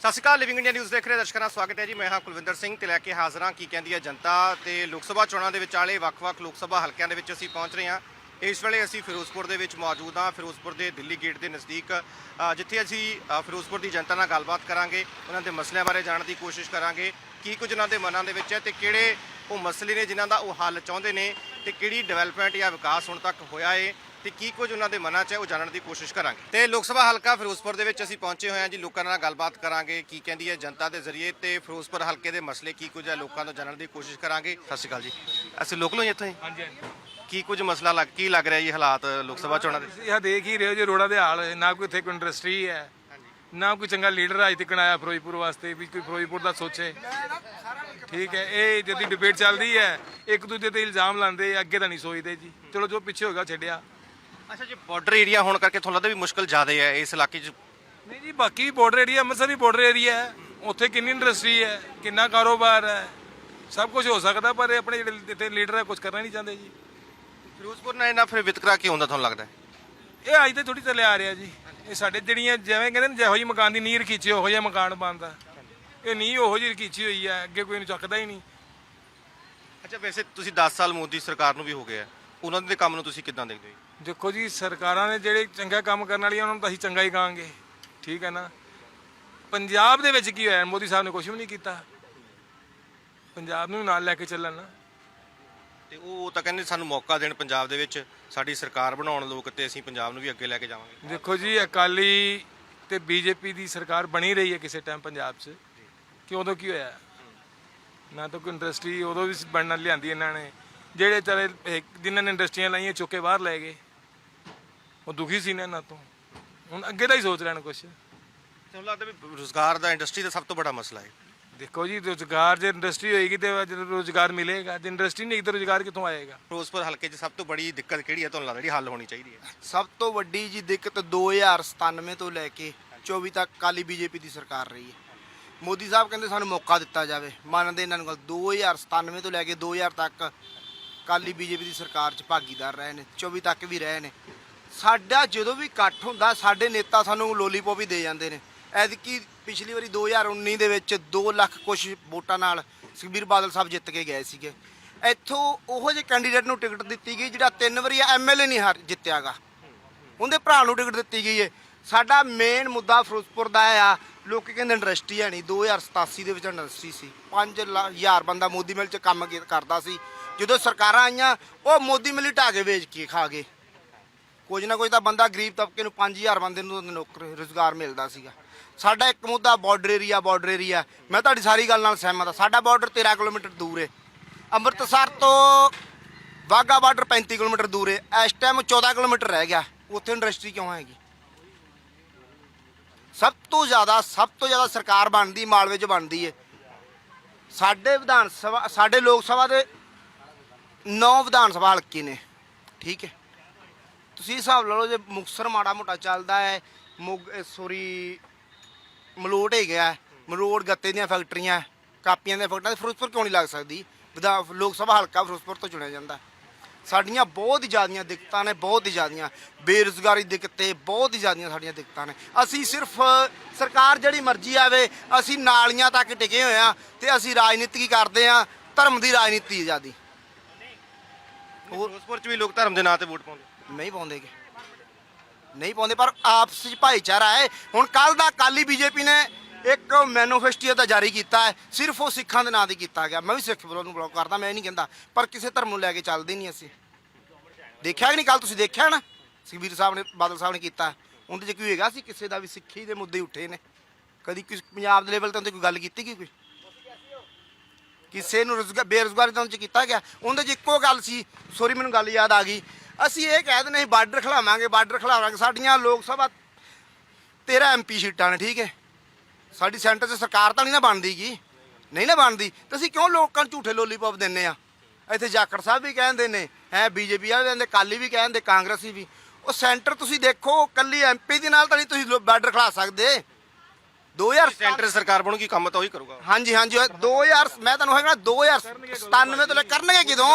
ਸਤਿ ਸ਼੍ਰੀ ਅਕਾਲ ਲਿਵਿੰਗ ਇੰਡੀਆ ਨਿਊਜ਼ ਦੇਖ ਰਹੇ ਦਰਸ਼ਕਾਂ ਦਾ ਸਵਾਗਤ ਹੈ ਜੀ। ਮੈਂ ਹਾਂ ਕੁਲਵਿੰਦਰ ਸਿੰਘ ਤੇ ਲੈ ਕੇ ਹਾਜ਼ਰ ਹਾਂ ਕੀ ਕਹਿੰਦੀ ਹੈ ਜਨਤਾ ਤੇ ਲੋਕ ਸਭਾ ਚੋਣਾਂ ਦੇ ਵਿਚਾਲੇ ਵੱਖ-ਵੱਖ ਲੋਕ ਸਭਾ ਹਲਕਿਆਂ ਦੇ ਵਿੱਚ ਅਸੀਂ ਪਹੁੰਚ ਰਹੇ ਹਾਂ। ਇਸ ਵੇਲੇ ਅਸੀਂ ਫਿਰੋਜ਼ਪੁਰ ਦੇ ਵਿੱਚ ਮੌਜੂਦ ਹਾਂ। ਫਿਰੋਜ਼ਪੁਰ ਦੇ ਦਿੱਲੀ ਗੇਟ ਦੇ ਨਜ਼ਦੀਕ ਜਿੱਥੇ ਅਸੀਂ ਫਿਰੋਜ਼ਪੁਰ ਦੀ ਜਨਤਾ ਨਾਲ ਗੱਲਬਾਤ ਕਰਾਂਗੇ, ਉਹਨਾਂ ਦੇ ਮਸਲਿਆਂ ਬਾਰੇ ਜਾਣਨ ਦੀ ਕੋਸ਼ਿਸ਼ ਕਰਾਂਗੇ, ਕੀ ਕੁਝ ਉਹਨਾਂ ਦੇ ਮਨਾਂ ਦੇ ਵਿੱਚ ਹੈ ਤੇ ਕਿਹੜੇ ਉਹ ਮਸਲੇ ਨੇ ਜਿਨ੍ਹਾਂ ਦਾ ਉਹ ਹੱਲ ਚਾਹੁੰਦੇ ਨੇ ਤੇ ਕਿਹੜੀ ਡਿਵੈਲਪਮੈਂਟ ਜਾਂ ਵਿਕਾਸ ਹੁਣ ਤੱਕ ਹੋਇਆ ਏ। ਤੇ ਕੀ ਕੁਝ ਉਹਨਾਂ ਦੇ ਮਨਾਂ 'ਚ ਹੈ ਉਹ ਜਾਣਨ ਦੀ ਕੋਸ਼ਿਸ਼ ਕਰਾਂਗੇ। ਤੇ ਲੋਕ ਸਭਾ ਹਲਕਾ ਫਿਰੋਜ਼ਪੁਰ ਦੇ ਵਿੱਚ ਅਸੀਂ ਪਹੁੰਚੇ ਹੋਏ ਹਾਂ ਜੀ ਲੋਕਾਂ ਨਾਲ ਗੱਲਬਾਤ ਕਰਾਂਗੇ ਕੀ ਕਹਿੰਦੀ ਹੈ ਜਨਤਾ ਦੇ ਜ਼ਰੀਏ ਤੇ ਫਿਰੋਜ਼ਪੁਰ ਹਲਕੇ ਦੇ ਮਸਲੇ ਕੀ ਕੁਝ ਹੈ ਲੋਕਾਂ ਤੋਂ ਜਾਣਨ ਦੀ ਕੋਸ਼ਿਸ਼ ਕਰਾਂਗੇ। ਸਤਿ ਸ਼੍ਰੀ ਅਕਾਲ ਜੀ। ਅਸੀਂ ਲੋਕਲ ਹੀ ਇੱਥੋਂ ਹਾਂਜੀ ਹਾਂਜੀ। ਕੀ ਕੁਝ ਮਸਲਾ ਲੱਗ ਕੀ ਲੱਗ ਰਿਹਾ ਜੀ ਹਾਲਾਤ ਲੋਕ ਸਭਾ ਚੋਣਾਂ ਦੇ? ਇਹ ਦੇਖ ਹੀ ਰਹੇ ਹੋ ਜੀ ਰੋਡਾਂ ਦੇ ਹਾਲ ਨਾ ਕੋਈ ਇੱਥੇ ਕੋਈ ਇੰਡਸਟਰੀ ਹੈ ਨਾ ਕੋਈ ਚੰਗਾ ਲੀਡਰ ਅੱਜ ਤੱਕ ਆਇਆ ਫਿਰੋਜ਼ਪੁਰ ਵਾਸਤੇ ਵੀ ਕੋਈ ਫਿਰੋਜ਼ਪੁਰ ਦਾ ਸੋਚੇ। ਠੀਕ ਹੈ ਇਹ ਜਦੀ ਡਿਬੇਟ ਚੱਲਦੀ ਹੈ ਇੱਕ ਦੂਜੇ ਤੇ ਇਲਜ਼ਾਮ ਲਾਉਂਦੇ ਅੱਗੇ ਤਾਂ ਨਹੀਂ ਸੋਚਦੇ ਜੀ। ਚਲੋ ਜੋ ਪਿੱਛੇ ਹੋਗਾ ਛੱਡਿਆ। ਅੱਛਾ ਜੀ ਬਾਰਡਰ ਏਰੀਆ ਹੋਣ ਕਰਕੇ ਤੁਹਾਨੂੰ ਲੱਗਦਾ ਵੀ ਮੁਸ਼ਕਲ ਜ਼ਿਆਦਾ ਹੈ ਇਸ ਇਲਾਕੇ 'ਚ? ਨਹੀਂ ਜੀ ਬਾਕੀ ਬਾਰਡਰ ਏਰੀਆ ਅੰਮ੍ਰਿਤਸਰ ਵੀ ਬਾਰਡਰ ਏਰੀਆ ਹੈ। ਉੱਥੇ ਕਿੰਨੀ ਇੰਡਸਟਰੀ ਹੈ ਕਿੰਨਾ ਕਾਰੋਬਾਰ ਹੈ ਸਭ ਕੁਝ ਹੋ ਸਕਦਾ ਪਰ ਇਹ ਆਪਣੇ ਜਿਹੜੇ ਇੱਥੇ ਲੀਡਰ ਹੈ ਕੁਝ ਕਰਨਾ ਨਹੀਂ ਚਾਹੁੰਦੇ ਜੀ। ਫਿਰੋਜ਼ਪੁਰ ਨਾਲ ਇਹਨਾਂ ਫਿਰ ਵਿਤਕਰਾ ਕੀ ਹੁੰਦਾ ਤੁਹਾਨੂੰ ਲੱਗਦਾ? ਹੈ? ਇਹ ਅੱਜ ਤੇ ਥੋੜੀ ਚੱਲਿਆ ਆ ਰਿਹਾ ਜੀ। ਇਹ ਸਾਡੇ ਜਿਹੜੀਆਂ ਜਿਵੇਂ ਕਹਿੰਦੇ ਨੇ ਜਿਹੋ ਜਿਹੀ ਮਕਾਨ ਦੀ ਨੀਂਹ ਖੀਚੀ ਉਹੋ ਜਿਹਾ ਮਕਾਨ ਬਣਦਾ। ਇਹ ਨੀਂਹ ਉਹੋ ਜਿਹੀ ਖੀਚੀ ਹੋਈ ਹੈ ਅੱਗੇ ਕੋਈ ਨੂੰ ਚੱਕਦਾ ਹੀ ਨਹੀਂ। ਅੱਛਾ ਵੈਸੇ ਤੁਸੀਂ 10 ਸਾਲ ਮੋਦੀ ਸਰਕਾਰ ਨੂੰ ਵੀ ਹੋ ਗਏ ਆ। ਉਹਨਾਂ ਦੇ ਕੰਮ ਨੂੰ ਤੁਸੀਂ ਕਿੱਦਾਂ ਦੇਖਦੇ ਹੋ ਜੀ? ਦੇਖੋ ਜੀ ਸਰਕਾਰਾਂ ਨੇ ਜਿਹੜੇ ਚੰਗਾ ਕੰਮ ਕਰਨ ਵਾਲੀਆਂ ਉਹਨਾਂ ਨੂੰ ਤਾਂ ਅਸੀਂ ਚੰਗਾ ਹੀ ਕਹਾਂਗੇ। ਠੀਕ ਹੈ ਨਾ? ਪੰਜਾਬ ਦੇ ਵਿੱਚ ਕੀ ਹੋਇਆ? ਮੋਦੀ ਸਾਹਿਬ ਨੇ ਕੁਝ ਵੀ ਨਹੀਂ ਕੀਤਾ। ਪੰਜਾਬ ਨੂੰ ਨਾਲ ਲੈ ਕੇ ਚੱਲਣ। ਨਾ ਤੇ ਉਹ ਤਾਂ ਕਹਿੰਦੇ ਸਾਨੂੰ ਮੌਕਾ ਦੇਣ ਪੰਜਾਬ ਦੇ ਵਿੱਚ। ਸਾਡੀ ਸਰਕਾਰ ਬਣਾਉਣ ਲੋਕ ਤੇ ਅਸੀਂ ਪੰਜਾਬ ਨੂੰ ਵੀ ਅੱਗੇ ਲੈ ਕੇ ਜਾਵਾਂਗੇ। ਦੇਖੋ ਜੀ ਅਕਾਲੀ ਤੇ ਬੀਜੇਪੀ ਦੀ ਸਰਕਾਰ ਬਣੀ ਰਹੀ ਹੈ ਕਿਸੇ ਟਾਈਮ ਪੰਜਾਬ 'ਚ। ਕਿ ਉਦੋਂ ਕੀ ਹੋਇਆ? ਨਾ ਤਾਂ ਕੋਈ ਇੰਡਸਟਰੀ ਉਦੋਂ ਵੀ ਬਣਨ ਲਿਆਂਦੀ ਇਹਨਾਂ ਨੇ। ਜਿਹੜੇ ਚਲੇ ਇੱਕ ਜਿਨ੍ਹਾਂ ਨੇ ਇੰਡਸਟਰੀਆਂ ਲਾਈਆਂ ਚੁੱਕ ਬਾਹਰ ਲੈ ਗਏ। ਉਹ ਦੁਖੀ ਸੀ ਨਾ ਇਹਨਾਂ ਤੋਂ। ਹੁਣ ਅੱਗੇ ਦਾ ਹੀ ਸੋਚ ਲੈਣ ਕੁਛ। ਤੁਹਾਨੂੰ ਲੱਗਦਾ ਵੀ ਰੋਜ਼ਗਾਰ ਦਾ ਇੰਡਸਟਰੀ ਦਾ ਸਭ ਤੋਂ ਵੱਡਾ ਮਸਲਾ ਹੈ। ਦੇਖੋ ਜੀ ਰੋਜ਼ਗਾਰ ਜੇ ਇੰਡਸਟਰੀ ਹੋਏਗੀ ਤੇ ਜਦੋਂ ਰੋਜ਼ਗਾਰ ਮਿਲੇਗਾ। ਜੇ ਇੰਡਸਟਰੀ ਨਹੀਂ ਤਾਂ ਰੋਜ਼ਗਾਰ ਕਿੱਥੋਂ ਆਏਗਾ? ਫਿਰੋਜ਼ਪੁਰ ਹਲਕੇ 'ਚ ਸਭ ਤੋਂ ਬੜੀ ਦਿੱਕਤ ਕਿਹੜੀ ਹੈ? ਤੁਹਾਨੂੰ ਲੱਗਦਾ ਜਿਹੜੀ ਹੱਲ ਹੋਣੀ ਚਾਹੀਦੀ ਹੈ? ਸਭ ਤੋਂ ਵੱਡੀ ਜੀ ਦਿੱਕਤ 2097 ਤੋਂ ਲੈ ਕੇ 24 ਤੱਕ ਕਾਲੀ ਬੀਜੇਪੀ ਦੀ ਸਰਕਾਰ ਰਹੀ ਹੈ। ਮੋਦੀ ਸਾਹਿਬ ਕਹਿੰਦੇ ਸਾਨੂੰ ਮੌਕਾ ਦਿੱਤਾ ਜਾਵੇ। ਮੰਨਦੇ ਇਹਨਾਂ ਨੂੰ ਗੱਲ 2097 ਤੋਂ ਲੈ ਕੇ 2000 ਤੱਕ ਕਾਲੀ ਬੀਜੇਪੀ ਦੀ ਸਰਕਾਰ 'ਚ ਭਾਗੀਦਾਰ ਰਹੇ ਨੇ 24 ਤੱਕ ਵੀ ਰਹੇ ਨੇ। ਸਾਡਾ ਜਦੋਂ ਵੀ ਇਕੱਠ ਹੁੰਦਾ, ਸਾਡੇ ਨੇਤਾ ਸਾਨੂੰ ਲੋਲੀਪੌਪ ਹੀ ਦੇ ਜਾਂਦੇ ਨੇ। ਐਦਕੀ ਪਿਛਲੀ ਵਾਰੀ 2019 ਦੇ ਵਿੱਚ 2 ਲੱਖ ਕੁਛ ਵੋਟਾਂ ਨਾਲ ਸੁਖਬੀਰ ਬਾਦਲ ਸਾਹਿਬ ਜਿੱਤ ਕੇ ਗਏ ਸੀਗੇ। ਇੱਥੋਂ ਉਹੋ ਜਿਹੇ ਕੈਂਡੀਡੇਟ ਨੂੰ ਟਿਕਟ ਦਿੱਤੀ ਗਈ ਜਿਹੜਾ ਤਿੰਨ ਵਾਰੀ ਐਮਐਲਏ ਨਹੀਂ ਹਾਰ ਜਿੱਤਿਆਗਾ। ਉਹਦੇ ਭਰਾ ਨੂੰ ਟਿਕਟ ਦਿੱਤੀ ਗਈ ਹੈ ਸਾਡਾ ਮੇਨ ਮੁੱਦਾ ਫਿਰੋਜ਼ਪੁਰ ਦਾ ਆ। ਲੋਕ ਕਹਿੰਦੇ ਇੰਡਸਟਰੀ ਹੈ ਨਹੀਂ। 2087 ਦੇ ਵਿੱਚ ਇੰਡਸਟਰੀ ਸੀ। 5000 ਬੰਦਾ ਮੋਦੀ ਮਿਲ ਚ ਕੰਮ ਕਰਦਾ ਸੀ। ਜਦੋਂ ਸਰਕਾਰਾਂ ਆਈਆਂ, ਉਹ ਮੋਦੀ ਮਿਲ ਢਾਹ ਕੇ ਵੇਚ ਕੇ ਖਾ ਗਏ। ਕੁਝ ਨਾ ਕੁਝ ਤਾਂ ਬੰਦਾ ਗਰੀਬ ਤਬਕੇ ਨੂੰ 5000 ਬੰਦੇ ਨੂੰ ਨੌਕਰੀ ਰੋਜ਼ਗਾਰ ਮਿਲਦਾ ਸੀਗਾ। ਸਾਡਾ ਇੱਕ ਮੁੱਦਾ ਬਾਰਡਰ ਏਰੀਆ ਬਾਰਡਰ ਏਰੀਆ ਮੈਂ ਤੁਹਾਡੀ ਸਾਰੀ ਗੱਲ ਨਾਲ ਸਹਿਮਤ ਹਾਂ। ਸਾਡਾ ਬਾਰਡਰ 13 ਕਿਲੋਮੀਟਰ ਦੂਰ ਹੈ ਅੰਮ੍ਰਿਤਸਰ ਤੋਂ ਵਾਹਗਾ ਬਾਰਡਰ 35 ਕਿਲੋਮੀਟਰ ਦੂਰ ਹੈ ਇਸ ਟਾਈਮ 14 ਕਿਲੋਮੀਟਰ ਰਹਿ ਗਿਆ। ਉੱਥੇ ਇੰਡਸਟਰੀ ਕਿਉਂ ਹੈਗੀ? ਸਭ ਤੋਂ ਜ਼ਿਆਦਾ, ਸਭ ਤੋਂ ਜ਼ਿਆਦਾ ਸਰਕਾਰ ਬਣਦੀ, ਮਾਲਵੇ 'ਚ ਬਣਦੀ ਹੈ ਸਾਡੇ ਵਿਧਾਨ ਸਭਾ, ਸਾਡੇ ਲੋਕ ਸਭਾ ਦੇ 9 ਵਿਧਾਨ ਸਭਾ ਹਲਕੇ ਨੇ। ਠੀਕ ਹੈ ਤੁਸੀਂ ਹਿਸਾਬ ਲਾ ਲਓ ਜੇ ਮੁਕਸਰ ਮਾੜਾ ਮੋਟਾ ਚੱਲਦਾ ਹੈ, ਮੁਗ ਸੋਰੀ ਮਲੋਟ ਹੈਗਾ ਮਲੋਟ ਗੱਤੇ ਦੀਆਂ ਫੈਕਟਰੀਆਂ, ਕਾਪੀਆਂ ਦੀਆਂ ਫੈਕਟਰੀਆਂ, ਤੇ ਫਿਰੋਜ਼ਪੁਰ ਕਿਉਂ ਨਹੀਂ ਲੱਗ ਸਕਦੀ? ਵਿਧਾ ਲੋਕ ਸਭਾ ਹਲਕਾ ਫਿਰੋਜ਼ਪੁਰ ਤੋਂ ਚੁਣਿਆ ਜਾਂਦਾ। ਸਾਡੀਆਂ ਬਹੁਤ ਹੀ ਜ਼ਿਆਦੀਆਂ ਦਿੱਕਤਾਂ ਨੇ, ਬਹੁਤ ਹੀ ਜ਼ਿਆਦੀਆਂ। ਬੇਰੁਜ਼ਗਾਰੀ ਦਿੱਕਤੇ ਬਹੁਤ ਹੀ ਜ਼ਿਆਦੀਆਂ ਸਾਡੀਆਂ ਦਿੱਕਤਾਂ ਨੇ। ਅਸੀਂ ਸਿਰਫ ਸਰਕਾਰ ਜਿਹੜੀ ਮਰਜ਼ੀ ਆਵੇ, ਅਸੀਂ ਨਾਲੀਆਂ ਤੱਕ ਟਿਕੇ ਹੋਏ ਆ ਤੇ ਅਸੀਂ ਰਾਜਨੀਤੀ ਕਰਦੇ ਆ, ਧਰਮ ਦੀ ਰਾਜਨੀਤੀ ਜਿਆਦੀ। ਫਿਰੋਜ਼ਪੁਰ 'ਚ ਵੀ ਲੋਕ ਧਰਮ ਦੇ ਨਾਂ ਤੇ ਵੋਟ ਪਾਉਂਦੇ। ਨਹੀਂ ਪਾਉਂਦੇ ਪਾਉਂਦੇਗੇ ਨਹੀਂ ਪਾਉਂਦੇ, ਪਰ ਆਪਸ ਵਿੱਚ ਭਾਈਚਾਰਾ ਹੈ। ਹੁਣ ਕੱਲ ਦਾ ਕਾਲੀ ਬੀਜੇਪੀ ਨੇ ਇੱਕ ਮੈਨੀਫੈਸਟੋ ਤਾਂ ਜਾਰੀ ਕੀਤਾ ਹੈ। ਸਿਰਫ ਉਹ ਸਿੱਖਾਂ ਦੇ ਨਾਂ ਤੇ ਕੀਤਾ ਗਿਆ। ਮੈਂ ਵੀ ਸਿੱਖ ਵਿਰੋਧ ਨੂੰ ਬਲੌਕ ਕਰਦਾ, ਮੈਂ ਇਹ ਨਹੀਂ ਕਹਿੰਦਾ। ਪਰ ਕਿਸੇ ਧਰਮ ਨੂੰ ਲੈ ਕੇ ਚੱਲਦੇ ਨਹੀਂ ਅਸੀਂ। ਦੇਖਿਆ ਕਿ ਨਹੀਂ? ਕੱਲ ਤੁਸੀਂ ਦੇਖਿਆ ਨਾ? ਸੁਖਬੀਰ ਸਾਹਿਬ ਨੇ, ਬਾਦਲ ਸਾਹਿਬ ਨੇ ਕੀਤਾ। ਉਹਦੇ 'ਚ ਕੀ ਹੋਏਗਾ? ਸੀ ਕਿਸੇ ਦਾ ਵੀ ਸਿੱਖੀ ਦੇ ਮੁੱਦੇ ਉੱਠੇ ਨੇ। ਕਦੀ ਕਿਸ ਪੰਜਾਬ ਦੇ ਲੈਵਲ ਤੇ ਉਹਦੇ ਕੋਈ ਗੱਲ ਕੀਤੀ ਗਈ ਕੋਈ? ਕਿਸੇ ਨੂੰ ਰੁਜ਼ਗਾਰ, ਬੇਰੁਜ਼ਗਾਰੀ ਤਾਂ ਉਹਦੇ 'ਚ ਕੀਤਾ ਗਿਆ। ਉਹਦੇ 'ਚ ਇੱਕੋ ਗੱਲ ਸੀ। ਸੋਰੀ ਮੈਨੂੰ ਗੱਲ ਯਾਦ ਆ ਗਈ। ਅਸੀਂ ਇਹ ਕਹਿ ਦਿੰਦੇ ਸੀ, ਬਾਰਡਰ ਖਿਲਾਵਾਂਗੇ ਬਾਰਡਰ ਖਿਲਾਵਾਂਗੇ। ਸਾਡੀਆਂ ਲੋਕ ਸਭਾ 13 ਐਮਪੀ ਸੀਟਾਂ ਨੇ, ਠੀਕ ਹੈ? ਸਾਡੀ ਸੈਂਟਰ 'ਚ ਸਰਕਾਰ ਤਾਂ ਨਹੀਂ ਨਾ ਬਣਦੀਗੀ ਨਹੀਂ ਨਾ ਬਣਦੀ। ਤਾਂ ਅਸੀਂ ਕਿਉਂ ਲੋਕਾਂ ਨੂੰ ਝੂਠੇ ਲੋਲੀਪੌਪ ਦਿੰਨੇ ਆ? ਇੱਥੇ ਜਾਖੜ ਸਾਹਿਬ ਵੀ ਕਹਿੰਦੇ ਨੇ, ਹੈ, ਬੀਜੇਪੀ ਵਾਲੇ ਕਹਿੰਦੇ ਕਾਲੀ ਵੀ ਕਹਿੰਦੇ, ਕਾਂਗਰਸੀ ਵੀ। ਉਹ ਸੈਂਟਰ ਤੁਸੀਂ ਦੇਖੋ, ਕੱਲੀ ਐਮਪੀ ਦੇ ਨਾਲ ਤਾਂ ਨਹੀਂ ਤੁਸੀਂ ਬਾਰਡਰ ਖਿਲਾ ਸਕਦੇ। 2000 ਸੈਂਟਰ ਸਰਕਾਰ ਬਣੂਗੀ ਕੰਮ ਤਾਂ ਉਹੀ ਕਰੂਗਾ। ਹਾਂਜੀ ਹਾਂਜੀ ਉਹ 2000 ਮੈਂ ਤੁਹਾਨੂੰ ਹੈਗਾ 2097 ਤੋਂ ਲੈ ਕਰਨਗੇ ਕਿਦੋਂ?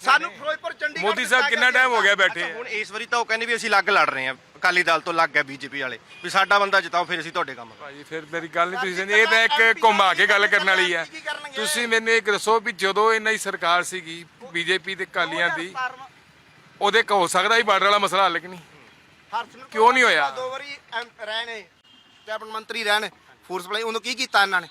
ਸਾਨੂੰ ਫਿਰੋਜ਼ਪੁਰ ਚੰਡੀਗੜ੍ਹ ਮੋਦੀ ਸਾਹਿਬ ਕਿੰਨਾ ਟਾਈਮ ਹੋ ਗਿਆ ਬੈਠੇ ਹੁਣ ਇਸ ਵਾਰੀ ਤਾਂ ਉਹ ਕਹਿੰਦੇ ਵੀ ਅਸੀਂ ਅਲੱਗ ਲੜ ਰਹੇ ਹਾਂ। ਅਕਾਲੀ ਦਲ ਤੋਂ ਲੱਗ ਗਿਆ ਬੀਜੇਪੀ ਵਾਲੇ। ਵੀ ਸਾਡਾ ਬੰਦਾ ਜਿਤਾਓ ਫਿਰ ਅਸੀਂ ਤੁਹਾਡੇ ਕੰਮ ਭਾਜੀ ਫਿਰ ਮੇਰੀ ਗੱਲ ਨਹੀਂ ਤੁਸੀਂ ਇਹ ਤਾਂ ਇੱਕ ਘੁਮਾ ਕੇ ਗੱਲ ਕਰਨ ਵਾਲੀ ਹੈ। ਤੁਸੀਂ ਮੈਨੂੰ ਇੱਕ ਦੱਸੋ ਵੀ ਜਦੋਂ ਇਹਨਾਂ ਦੀ ਸਰਕਾਰ ਸੀਗੀ ਬੀਜੇਪੀ ਤੇ ਕਾਲੀਆਂ ਦੀ ਉਹਦੇ ਕ- ਹੋ ਸਕਦਾ ਹੀ ਬਾਰਡਰ ਵਾਲਾ ਮਸਲਾ ਹੱਲ ਕਿ ਨਹੀਂ? ਕਿਉਂ ਨਹੀਂ ਹੋਇਆ? ਦੋ ਵਾਰੀ ਐਮ- ਰਹੇ ਨੇ ਕੈਬਨਿਟ ਮੰਤਰੀ ਰਹੇ ਨੇ ਫੋਰਸ ਵਾਲੇ ਉਹਨੂੰ ਕੀ ਕੀਤਾ ਇਹਨਾਂ ਨੇ?